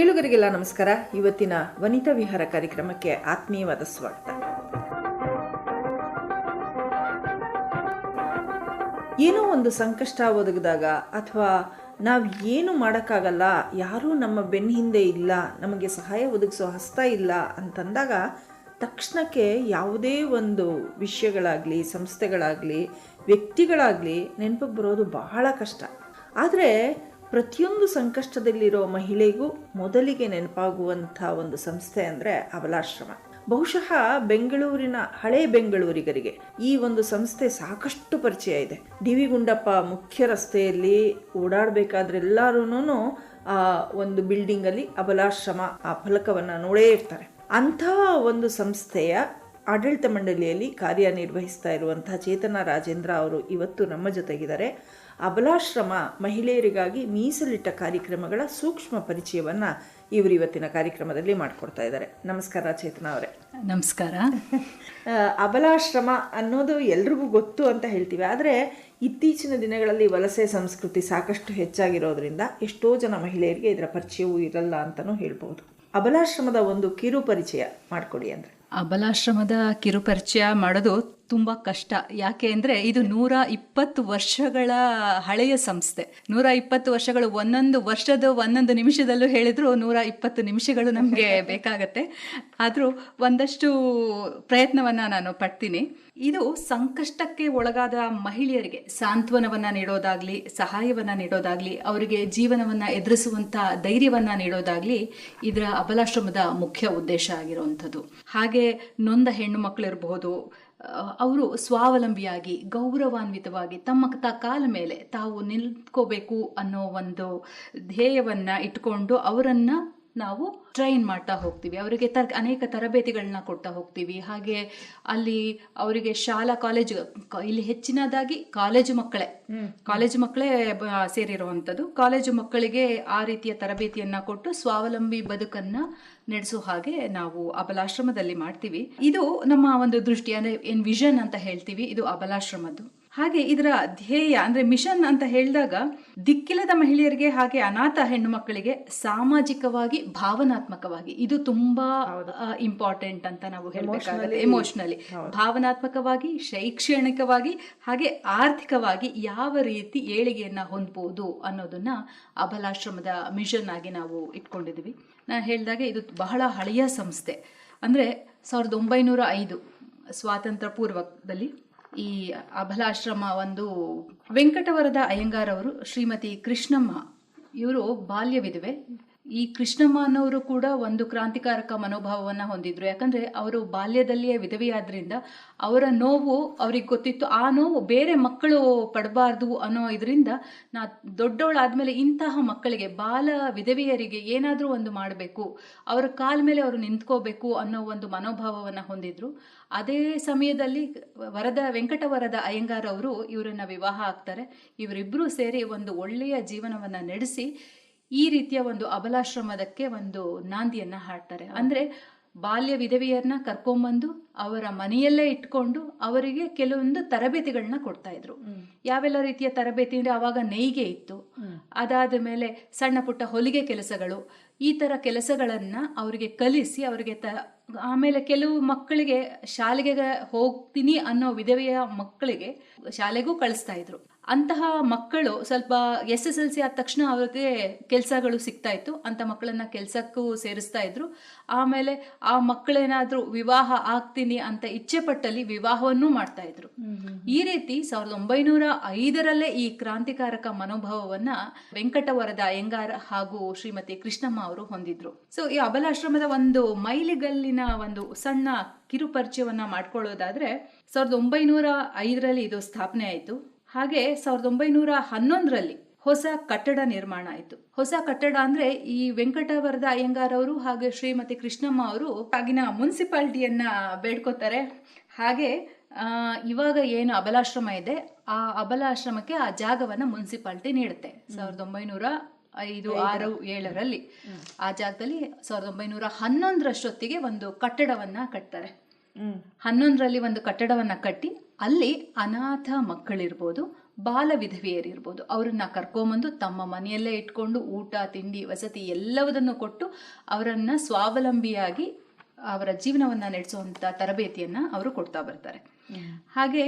ಕೇಳುಗರಿಗೆಲ್ಲ ನಮಸ್ಕಾರ. ಇವತ್ತಿನ ವನಿತಾ ವಿಹಾರ ಕಾರ್ಯಕ್ರಮಕ್ಕೆ ಆತ್ಮೀಯವಾದ ಸ್ವಾಗತ. ಏನೋ ಒಂದು ಸಂಕಷ್ಟ ಒದಗಿದಾಗ ಅಥವಾ ನಾವು ಏನು ಮಾಡೋಕ್ಕಾಗಲ್ಲ, ಯಾರೂ ನಮ್ಮ ಬೆನ್ನ ಹಿಂದೆ ಇಲ್ಲ, ನಮಗೆ ಸಹಾಯ ಒದಗಿಸೋ ಹಸ್ತ ಇಲ್ಲ ಅಂತಂದಾಗ ತಕ್ಷಣಕ್ಕೆ ಯಾವುದೇ ಒಂದು ವಿಷಯಗಳಾಗಲಿ, ಸಂಸ್ಥೆಗಳಾಗಲಿ, ವ್ಯಕ್ತಿಗಳಾಗಲಿ ನೆನಪಿಗೆ ಬರೋದು ಬಹಳ ಕಷ್ಟ. ಆದರೆ ಪ್ರತಿಯೊಂದು ಸಂಕಷ್ಟದಲ್ಲಿರೋ ಮಹಿಳೆಗೂ ಮೊದಲಿಗೆ ನೆನಪಾಗುವಂಥ ಒಂದು ಸಂಸ್ಥೆ ಅಂದರೆ ಅವಲಾಶ್ರಮ. ಬಹುಶಃ ಬೆಂಗಳೂರಿನ ಹಳೆ ಬೆಂಗಳೂರಿಗರಿಗೆ ಈ ಒಂದು ಸಂಸ್ಥೆ ಸಾಕಷ್ಟು ಪರಿಚಯ ಇದೆ. ಡಿ ವಿ ಗುಂಡಪ್ಪ ಮುಖ್ಯ ರಸ್ತೆಯಲ್ಲಿ ಓಡಾಡಬೇಕಾದ್ರೆಲ್ಲರೂ ಆ ಒಂದು ಬಿಲ್ಡಿಂಗಲ್ಲಿ ಅಬಲಾಶ್ರಮ ಆ ಫಲಕವನ್ನು ನೋಡೇ ಇರ್ತಾರೆ. ಅಂಥ ಒಂದು ಸಂಸ್ಥೆಯ ಆಡಳಿತ ಮಂಡಳಿಯಲ್ಲಿ ಕಾರ್ಯನಿರ್ವಹಿಸ್ತಾ ಇರುವಂತಹ ಚೇತನ ರಾಜೇಂದ್ರ ಅವರು ಇವತ್ತು ನಮ್ಮ ಜೊತೆಗಿದ್ದಾರೆ. ಅಬಲಾಶ್ರಮ ಮಹಿಳೆಯರಿಗಾಗಿ ಮೀಸಲಿಟ್ಟ ಕಾರ್ಯಕ್ರಮಗಳ ಸೂಕ್ಷ್ಮ ಪರಿಚಯವನ್ನು ಇವರು ಇವತ್ತಿನ ಕಾರ್ಯಕ್ರಮದಲ್ಲಿ ಮಾಡಿಕೊಡ್ತಾ ಇದ್ದಾರೆ. ನಮಸ್ಕಾರ ಚೇತನ ಅವರೇ. ನಮಸ್ಕಾರ. ಅಬಲಾಶ್ರಮ ಅನ್ನೋದು ಎಲ್ರಿಗೂ ಗೊತ್ತು ಅಂತ ಹೇಳ್ತೀವಿ. ಆದರೆ ಇತ್ತೀಚಿನ ದಿನಗಳಲ್ಲಿ ವಲಸೆ ಸಂಸ್ಕೃತಿ ಸಾಕಷ್ಟು ಹೆಚ್ಚಾಗಿರೋದ್ರಿಂದ ಎಷ್ಟೋ ಜನ ಮಹಿಳೆಯರಿಗೆ ಇದರ ಪರಿಚಯವೂ ಇರಲ್ಲ ಅಂತಲೂ ಹೇಳ್ಬೋದು. ಅಬಲಾಶ್ರಮದ ಒಂದು ಕಿರು ಪರಿಚಯ ಮಾಡಿಕೊಡಿ ಅಂದರೆ. ಅಬಲಾಶ್ರಮದ ಕಿರುಪರಿಚಯ ಮಾಡೋದು ತುಂಬ ಕಷ್ಟ. ಯಾಕೆ ಅಂದರೆ ಇದು ನೂರ ಇಪ್ಪತ್ತು ವರ್ಷಗಳ ಹಳೆಯ ಸಂಸ್ಥೆ. ನೂರ ಇಪ್ಪತ್ತು ವರ್ಷಗಳು ಒಂದೊಂದು ವರ್ಷದ ಒಂದೊಂದು ನಿಮಿಷದಲ್ಲೂ ಹೇಳಿದ್ರು ನೂರ ಇಪ್ಪತ್ತು ನಿಮಿಷಗಳು ನಮಗೆ ಬೇಕಾಗತ್ತೆ. ಆದರೂ ಒಂದಷ್ಟು ಪ್ರಯತ್ನವನ್ನು ನಾನು ಪಡ್ತೀನಿ. ಇದು ಸಂಕಷ್ಟಕ್ಕೆ ಒಳಗಾದ ಮಹಿಳೆಯರಿಗೆ ಸಾಂತ್ವನವನ್ನ ನೀಡೋದಾಗ್ಲಿ, ಸಹಾಯವನ್ನ ನೀಡೋದಾಗ್ಲಿ, ಅವರಿಗೆ ಜೀವನವನ್ನ ಎದುರಿಸುವಂತ ಧೈರ್ಯವನ್ನ ನೀಡೋದಾಗ್ಲಿ ಇದರ ಅಬಲಾಶ್ರಮದ ಮುಖ್ಯ ಉದ್ದೇಶ ಆಗಿರುವಂಥದ್ದು. ಹಾಗೆ ನೊಂದ ಹೆಣ್ಣು ಮಕ್ಕಳಿರಬಹುದು ಅವರು ಸ್ವಾವಲಂಬಿಯಾಗಿ, ಗೌರವಾನ್ವಿತವಾಗಿ ತಮ್ಮ ತ, ಕಾಲ ಮೇಲೆ ತಾವು ನಿಲ್ಕೋಬೇಕು ಅನ್ನೋ ಒಂದು ಧ್ಯೇಯವನ್ನು ಇಟ್ಕೊಂಡು ಅವರನ್ನ ನಾವು ಟ್ರೈನ್ ಮಾಡ್ತಾ ಹೋಗ್ತೀವಿ. ಅವರಿಗೆ ತರ ಅನೇಕ ತರಬೇತಿಗಳನ್ನ ಕೊಡ್ತಾ ಹೋಗ್ತೀವಿ. ಹಾಗೆ ಅಲ್ಲಿ ಅವರಿಗೆ ಶಾಲಾ ಕಾಲೇಜು ಇಲ್ಲಿ ಹೆಚ್ಚಿನದಾಗಿ ಕಾಲೇಜು ಮಕ್ಕಳೇ. ಕಾಲೇಜು ಮಕ್ಕಳೇ ಸೇರಿರುವಂಥದ್ದು. ಕಾಲೇಜು ಮಕ್ಕಳಿಗೆ ಆ ರೀತಿಯ ತರಬೇತಿಯನ್ನ ಕೊಟ್ಟು ಸ್ವಾವಲಂಬಿ ಬದುಕನ್ನ ನಡೆಸೋ ಹಾಗೆ ನಾವು ಅಬಲಾಶ್ರಮದಲ್ಲಿ ಮಾಡ್ತೀವಿ. ಇದು ನಮ್ಮ ಒಂದು ದೃಷ್ಟಿ ಅಂದ್ರೆ ಏನ್ ವಿಷನ್ ಅಂತ ಹೇಳ್ತೀವಿ. ಇದು ಅಬಲಾಶ್ರಮದ್ದು. ಹಾಗೆ ಇದರ ಧ್ಯೇಯ ಅಂದ್ರೆ ಮಿಷನ್ ಅಂತ ಹೇಳಿದಾಗ ದಿಕ್ಕಿಲ್ಲದ ಮಹಿಳೆಯರಿಗೆ ಹಾಗೆ ಅನಾಥ ಹೆಣ್ಣು ಮಕ್ಕಳಿಗೆ ಸಾಮಾಜಿಕವಾಗಿ ಭಾವನಾತ್ಮಕವಾಗಿ. ಇದು ತುಂಬಾ ಇಂಪಾರ್ಟೆಂಟ್ ಅಂತ ನಾವು ಹೇಳಬೇಕಾಗುತ್ತೆ. ಎಮೋಷನಲಿ ಭಾವನಾತ್ಮಕವಾಗಿ ಶೈಕ್ಷಣಿಕವಾಗಿ ಹಾಗೆ ಆರ್ಥಿಕವಾಗಿ ಯಾವ ರೀತಿ ಏಳಿಗೆಯನ್ನ ಹೊಂದಬಹುದು ಅನ್ನೋದನ್ನ ಅಬಲಾಶ್ರಮದ ಮಿಷನ್ ಆಗಿ ನಾವು ಇಟ್ಕೊಂಡಿದ್ವಿ ನಾನು ಹೇಳಿದಾಗೆ ಇದು ಬಹಳ ಹಳೆಯ ಸಂಸ್ಥೆ. ಅಂದ್ರೆ ಸಾವಿರದ ಒಂಬೈನೂರ ಐದು ಸ್ವಾತಂತ್ರ್ಯ ಪೂರ್ವದಲ್ಲಿ ಈ ಅಬಲಾಶ್ರಮ ಒಂದು ವೆಂಕಟವರದ ಅಯ್ಯಂಗಾರ್ ಅವರು ಶ್ರೀಮತಿ ಕೃಷ್ಣಮ್ಮ. ಇವರು ಬಾಲ್ಯ ವಿಧವೆ ಈ ಕೃಷ್ಣಮ್ಮ ಅನ್ನೋರು ಕೂಡ ಒಂದು ಕ್ರಾಂತಿಕಾರಕ ಮನೋಭಾವವನ್ನು ಹೊಂದಿದ್ರು. ಯಾಕಂದ್ರೆ ಅವರು ಬಾಲ್ಯದಲ್ಲಿಯೇ ವಿಧವೆಯಾದ್ರಿಂದ ಅವರ ನೋವು ಅವ್ರಿಗೆ ಗೊತ್ತಿತ್ತು. ಆ ನೋವು ಬೇರೆ ಮಕ್ಕಳು ಪಡಬಾರ್ದು ಅನ್ನೋ ಇದರಿಂದ ನಾ ದೊಡ್ಡವಳಾದ್ಮೇಲೆ ಇಂತಹ ಮಕ್ಕಳಿಗೆ, ಬಾಲ ವಿಧವೆಯರಿಗೆ ಏನಾದರೂ ಒಂದು ಮಾಡಬೇಕು, ಅವರ ಕಾಲ ಮೇಲೆ ಅವರು ನಿಂತ್ಕೋಬೇಕು ಅನ್ನೋ ಒಂದು ಮನೋಭಾವವನ್ನು ಹೊಂದಿದ್ರು. ಅದೇ ಸಮಯದಲ್ಲಿ ವರದ ವೆಂಕಟವರದ ಅಯ್ಯಂಗಾರ್ ಅವರು ಇವರನ್ನು ವಿವಾಹ ಆಗ್ತಾರೆ. ಇವರಿಬ್ಬರೂ ಸೇರಿ ಒಂದು ಒಳ್ಳೆಯ ಜೀವನವನ್ನು ನಡೆಸಿ ಈ ರೀತಿಯ ಒಂದು ಅಬಲಾಶ್ರಮದಕ್ಕೆ ಒಂದು ನಾಂದಿಯನ್ನು ಹಾಡ್ತಾರೆ. ಅಂದರೆ ಬಾಲ್ಯ ವಿಧವೆಯರನ್ನ ಕರ್ಕೊಂಬಂದು ಅವರ ಮನೆಯಲ್ಲೇ ಇಟ್ಕೊಂಡು ಅವರಿಗೆ ಕೆಲವೊಂದು ತರಬೇತಿಗಳನ್ನ ಕೊಡ್ತಾ ಇದ್ರು. ಯಾವೆಲ್ಲ ರೀತಿಯ ತರಬೇತಿ ಅಂದರೆ ಅವಾಗ ನೇಯ್ಗೆ ಇತ್ತು. ಅದಾದ ಮೇಲೆ ಸಣ್ಣ ಪುಟ್ಟ ಹೊಲಿಗೆ ಕೆಲಸಗಳು ಈ ಥರ ಕೆಲಸಗಳನ್ನು ಅವರಿಗೆ ಕಲಿಸಿ ಅವರಿಗೆ ತ ಆಮೇಲೆ ಕೆಲವು ಮಕ್ಕಳಿಗೆ ಶಾಲೆಗೆ ಹೋಗ್ತೀನಿ ಅನ್ನೋ ವಿಧವೆಯ ಮಕ್ಕಳಿಗೆ ಶಾಲೆಗೂ ಕಳಿಸ್ತಾ ಇದ್ರು. ಅಂತಹ ಮಕ್ಕಳು ಸ್ವಲ್ಪ ಎಸ್ ಎಸ್ ಎಲ್ ಸಿ ಆದ ತಕ್ಷಣ ಅವ್ರಿಗೆ ಕೆಲಸಗಳು ಸಿಗ್ತಾ ಇತ್ತು. ಅಂತ ಮಕ್ಕಳನ್ನ ಕೆಲಸಕ್ಕೂ ಸೇರಿಸ್ತಾ ಇದ್ರು. ಆಮೇಲೆ ಆ ಮಕ್ಕಳೇನಾದರೂ ವಿವಾಹ ಆಗ್ತೀನಿ ಅಂತ ಇಚ್ಛೆ ಪಟ್ಟಲ್ಲಿ ವಿವಾಹವನ್ನೂ ಮಾಡ್ತಾ ಇದ್ರು. ಈ ರೀತಿ ಸಾವಿರದ ಒಂಬೈನೂರ ಐದರಲ್ಲೇ ಈ ಕ್ರಾಂತಿಕಾರಕ ಮನೋಭಾವವನ್ನ ವೆಂಕಟವರದ ಅಯ್ಯಂಗಾರ್ ಹಾಗೂ ಶ್ರೀಮತಿ ಕೃಷ್ಣಮ್ಮ ಅವರು ಹೊಂದಿದ್ರು. ಸೊ ಈ ಅಬಲಾಶ್ರಮದ ಒಂದು ಮೈಲಿಗಲ್ಲಿನ ಒಂದು ಸಣ್ಣ ಕಿರು ಪರಿಚಯವನ್ನ ಮಾಡ್ಕೊಳ್ಳೋದಾದ್ರೆ ಸಾವಿರದ ಒಂಬೈನೂರ ಐದರಲ್ಲಿ ಇದು ಸ್ಥಾಪನೆ ಆಯಿತು. ಹಾಗೆ ಸಾವಿರದ ಒಂಬೈನೂರ ಹನ್ನೊಂದರಲ್ಲಿ ಹೊಸ ಕಟ್ಟಡ ನಿರ್ಮಾಣ ಆಯಿತು. ಹೊಸ ಕಟ್ಟಡ ಅಂದ್ರೆ ಈ ವೆಂಕಟವರದ ಅಯ್ಯಂಗಾರ್ ಅವರು ಹಾಗೆ ಶ್ರೀಮತಿ ಕೃಷ್ಣಮ್ಮ ಅವರು ಆಗಿನ ಮುನ್ಸಿಪಾಲ್ಟಿಯನ್ನು ಬೇಡ್ಕೋತಾರೆ. ಹಾಗೆ ಇವಾಗ ಏನು ಅಬಲಾಶ್ರಮ ಇದೆ ಆ ಅಬಲಾಶ್ರಮಕ್ಕೆ ಆ ಜಾಗವನ್ನ ಮುನ್ಸಿಪಾಲ್ಟಿ ನೀಡುತ್ತೆ. ಸಾವಿರದ ಒಂಬೈನೂರ ಐದು ಆರು ಏಳರಲ್ಲಿ ಆ ಜಾಗದಲ್ಲಿ ಸಾವಿರದ ಒಂಬೈನೂರ ಹನ್ನೊಂದರಷ್ಟೊತ್ತಿಗೆ ಒಂದು ಕಟ್ಟಡವನ್ನ ಕಟ್ತಾರೆ. ಹನ್ನೊಂದರಲ್ಲಿ ಒಂದು ಕಟ್ಟಡವನ್ನ ಕಟ್ಟಿ ಅಲ್ಲಿ ಅನಾಥ ಮಕ್ಕಳಿರ್ಬೋದು ಬಾಲ ವಿಧವೆಯರಿರ್ಬೋದು ಅವರನ್ನು ಕರ್ಕೊಂಬಂದು ತಮ್ಮ ಮನೆಯಲ್ಲೇ ಇಟ್ಕೊಂಡು ಊಟ ತಿಂಡಿ ವಸತಿ ಎಲ್ಲವುದನ್ನು ಕೊಟ್ಟು ಅವರನ್ನು ಸ್ವಾವಲಂಬಿಯಾಗಿ ಅವರ ಜೀವನವನ್ನು ನಡೆಸುವಂಥ ತರಬೇತಿಯನ್ನು ಅವರು ಕೊಡ್ತಾ ಬರ್ತಾರೆ. ಹಾಗೆ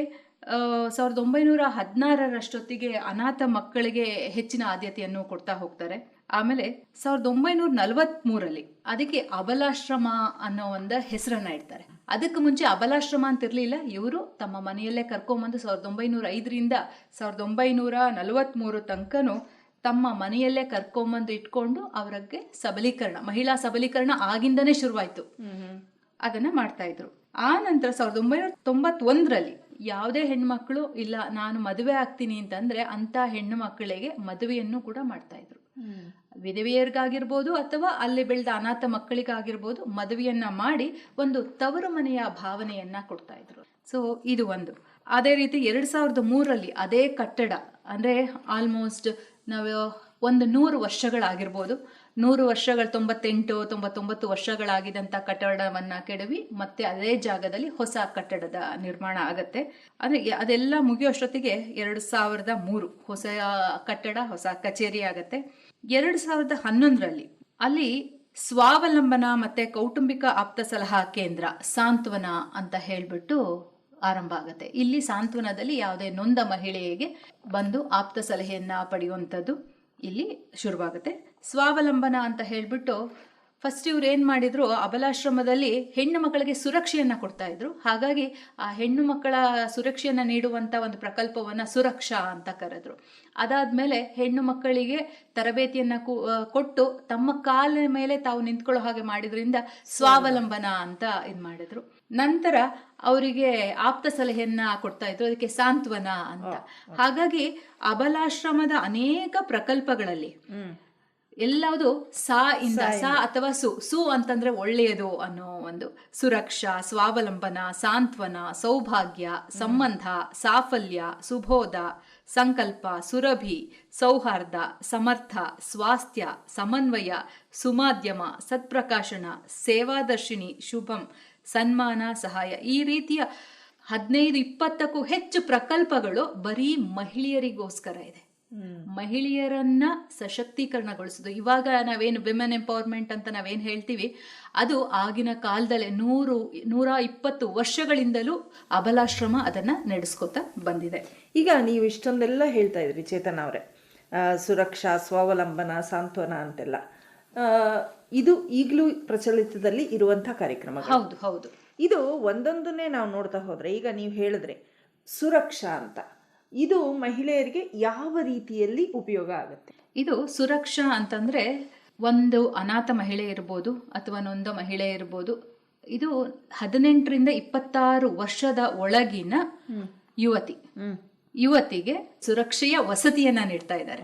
ಸಾವಿರದ ಒಂಬೈನೂರ ಹದಿನಾರರಷ್ಟೊತ್ತಿಗೆ ಅನಾಥ ಮಕ್ಕಳಿಗೆ ಹೆಚ್ಚಿನ ಆದ್ಯತೆಯನ್ನು ಕೊಡ್ತಾ ಹೋಗ್ತಾರೆ. ಆಮೇಲೆ ಸಾವಿರದ ಒಂಬೈನೂರ ನಲವತ್ಮೂರಲ್ಲಿ ಅದಕ್ಕೆ ಅಬಲಾಶ್ರಮ ಅನ್ನೋ ಒಂದು ಹೆಸರನ್ನ ಇಡ್ತಾರೆ. ಅದಕ್ಕೆ ಮುಂಚೆ ಅಬಲಾಶ್ರಮ ಅಂತ ಇರಲಿಲ್ಲ. ಇವರು ತಮ್ಮ ಮನೆಯಲ್ಲೇ ಕರ್ಕೊಂಬಂದು ಸಾವಿರದ ಒಂಬೈನೂರ ಐದರಿಂದ ಸಾವಿರದ ಒಂಬೈನೂರ ನಲವತ್ಮೂರು ತನಕನೂ ತಮ್ಮ ಮನೆಯಲ್ಲೇ ಕರ್ಕೊಂಬಂದು ಇಟ್ಕೊಂಡು ಅವರಿಗೆ ಸಬಲೀಕರಣ ಮಹಿಳಾ ಸಬಲೀಕರಣ ಆಗಿಂದನೇ ಶುರುವಾಯಿತು. ಅದನ್ನ ಮಾಡ್ತಾ ಇದ್ರು. ಆ ನಂತರ ಸಾವಿರದ ಒಂಬೈನೂರ ತೊಂಬತ್ತೊಂದರಲ್ಲಿ ಯಾವುದೇ ಹೆಣ್ಮಕ್ಳು ಇಲ್ಲ ನಾನು ಮದುವೆ ಆಗ್ತೀನಿ ಅಂತಂದ್ರೆ ಅಂತ ಹೆಣ್ಣು ಮಕ್ಕಳಿಗೆ ಮದುವೆಯನ್ನು ಕೂಡ ಮಾಡ್ತಾ ಇದ್ರು. ವಿಧವೆಯರಿಗಾಗಿರ್ಬೋದು ಅಥವಾ ಅಲ್ಲಿ ಬೆಳೆದ ಅನಾಥ ಮಕ್ಕಳಿಗಾಗಿರ್ಬೋದು ಮದುವೆಯನ್ನು ಮಾಡಿ ಒಂದು ತವರು ಮನೆಯ ಭಾವನೆಯನ್ನ ಕೊಡ್ತಾ ಇದ್ರು. ಸೊ ಇದು ಒಂದು. ಅದೇ ರೀತಿ ಎರಡು ಸಾವಿರದ ಮೂರರಲ್ಲಿ ಅದೇ ಕಟ್ಟಡ, ಅಂದ್ರೆ ಆಲ್ಮೋಸ್ಟ್ ನಾವು ಒಂದು ನೂರು ವರ್ಷಗಳಾಗಿರ್ಬೋದು. ನೂರು ವರ್ಷಗಳ ತೊಂಬತ್ತೆಂಟು, ತೊಂಬತ್ತೊಂಬತ್ತು ವರ್ಷಗಳಾಗಿದ್ದಂಥ ಕಟ್ಟಡವನ್ನ ಕೆಡವಿ ಮತ್ತೆ ಅದೇ ಜಾಗದಲ್ಲಿ ಹೊಸ ಕಟ್ಟಡದ ನಿರ್ಮಾಣ ಆಗತ್ತೆ. ಅಂದ್ರೆ ಅದೆಲ್ಲ ಮುಗಿಯೋಷ್ಟೊತ್ತಿಗೆ ಎರಡು ಸಾವಿರದ ಮೂರು ಹೊಸ ಕಟ್ಟಡ, ಹೊಸ ಕಚೇರಿ ಆಗತ್ತೆ. ಎರಡು ಸಾವಿರದ ಹನ್ನೊಂದರಲ್ಲಿ ಅಲ್ಲಿ ಸ್ವಾವಲಂಬನ ಮತ್ತೆ ಕೌಟುಂಬಿಕ ಆಪ್ತ ಸಲಹಾ ಕೇಂದ್ರ ಸಾಂತ್ವನ ಅಂತ ಹೇಳಿಬಿಟ್ಟು ಆರಂಭ ಆಗುತ್ತೆ. ಇಲ್ಲಿ ಸಾಂತ್ವನದಲ್ಲಿ ಯಾವುದೇ ನೊಂದ ಮಹಿಳೆಗೆ ಬಂದು ಆಪ್ತ ಸಲಹೆಯನ್ನ ಪಡೆಯುವಂಥದ್ದು ಇಲ್ಲಿ ಶುರುವಾಗುತ್ತೆ. ಸ್ವಾವಲಂಬನ ಅಂತ ಹೇಳ್ಬಿಟ್ಟು ಫಸ್ಟ್ ಇವ್ರು ಏನು ಮಾಡಿದ್ರು ಅಬಲಾಶ್ರಮದಲ್ಲಿ ಹೆಣ್ಣು ಮಕ್ಕಳಿಗೆ ಸುರಕ್ಷೆಯನ್ನು ಕೊಡ್ತಾ ಇದ್ರು. ಹಾಗಾಗಿ ಆ ಹೆಣ್ಣು ಮಕ್ಕಳ ಸುರಕ್ಷೆಯನ್ನು ನೀಡುವಂತ ಒಂದು ಪ್ರಕಲ್ಪವನ್ನು ಸುರಕ್ಷಾ ಅಂತ ಕರೆದ್ರು. ಅದಾದ್ಮೇಲೆ ಹೆಣ್ಣು ಮಕ್ಕಳಿಗೆ ತರಬೇತಿಯನ್ನ ಕೊಟ್ಟು ತಮ್ಮ ಕಾಲ ಮೇಲೆ ತಾವು ನಿಂತ್ಕೊಳ್ಳೋ ಹಾಗೆ ಮಾಡಿದ್ರಿಂದ ಸ್ವಾವಲಂಬನ ಅಂತ ಇದು ಮಾಡಿದ್ರು. ನಂತರ ಅವರಿಗೆ ಆಪ್ತ ಸಲಹೆಯನ್ನ ಕೊಡ್ತಾ ಇದ್ರು ಅದಕ್ಕೆ ಸಾಂತ್ವನ ಅಂತ. ಹಾಗಾಗಿ ಅಬಲಾಶ್ರಮದ ಅನೇಕ ಪ್ರಕಲ್ಪಗಳಲ್ಲಿ ಎಲ್ಲವುದು ಸಾ ಇಂದ ಸಾ ಅಥವಾ ಸು. ಸು ಅಂತಂದ್ರೆ ಒಳ್ಳೆಯದು ಅನ್ನೋ ಒಂದು ಸುರಕ್ಷಾ ಸ್ವಾವಲಂಬನ ಸಾಂತ್ವನ ಸೌಭಾಗ್ಯ ಸಂಬಂಧ ಸಾಫಲ್ಯ ಸುಬೋಧ ಸಂಕಲ್ಪ ಸುರಭಿ ಸೌಹಾರ್ದ ಸಮರ್ಥ ಸ್ವಾಸ್ಥ್ಯ ಸಮನ್ವಯ ಸುಮಾಧ್ಯಮ ಸತ್ಪ್ರಕಾಶನ ಸೇವಾದರ್ಶಿನಿ ಶುಭಂ ಸನ್ಮಾನ ಸಹಾಯ. ಈ ರೀತಿಯ ಹದಿನೈದು ಇಪ್ಪತ್ತಕ್ಕೂ ಹೆಚ್ಚು ಪ್ರಕಲ್ಪಗಳು ಬರೀ ಮಹಿಳೆಯರಿಗೋಸ್ಕರ ಇದೆ. ಮಹಿಳೆಯರನ್ನ ಸಶಕ್ತೀಕರಣಗೊಳಿಸೋದು ಇವಾಗ ನಾವೇನು ವಿಮೆನ್ ಎಂಪವರ್ಮೆಂಟ್ ಅಂತ ನಾವೇನು ಹೇಳ್ತೀವಿ ಅದು ಆಗಿನ ಕಾಲದಲ್ಲೇ ನೂರು ನೂರ ಇಪ್ಪತ್ತು ವರ್ಷಗಳಿಂದಲೂ ಅಬಲಾಶ್ರಮ ಅದನ್ನ ನಡೆಸ್ಕೊತಾ ಬಂದಿದೆ. ಈಗ ನೀವು ಇಷ್ಟೊಂದೆಲ್ಲ ಹೇಳ್ತಾ ಇದ್ರಿ ಚೇತನ್ ಅವರೇ. ಸುರಕ್ಷಾ ಸ್ವಾವಲಂಬನ ಸಾಂತ್ವನ ಅಂತೆಲ್ಲ. ಇದು ಈಗಲೂ ಪ್ರಚಲಿತದಲ್ಲಿ ಇರುವಂಥ ಕಾರ್ಯಕ್ರಮ ಹೌದು ಹೌದು. ಇದು ಒಂದೊಂದನ್ನೇ ನಾವು ನೋಡ್ತಾ ಹೋದ್ರೆ ಈಗ ನೀವು ಹೇಳಿದ್ರೆ ಸುರಕ್ಷಾ ಅಂತ. ಇದು ಮಹಿಳೆಯರಿಗೆ ಯಾವ ರೀತಿಯಲ್ಲಿ ಉಪಯೋಗ ಆಗುತ್ತೆ? ಇದು ಸುರಕ್ಷಾ ಅಂತಂದ್ರೆ ಒಂದು ಅನಾಥ ಮಹಿಳೆ ಇರ್ಬೋದು ಅಥವಾ ನೊಂದ ಮಹಿಳೆ ಇರ್ಬೋದು. ಇದು ಹದಿನೆಂಟರಿಂದ ಇಪ್ಪತ್ತಾರು ವರ್ಷದ ಒಳಗಿನ ಯುವತಿ. ಯುವತಿಗೆ ಸುರಕ್ಷೆಯ ವಸತಿಯನ್ನ ನೀಡ್ತಾ ಇದ್ದಾರೆ.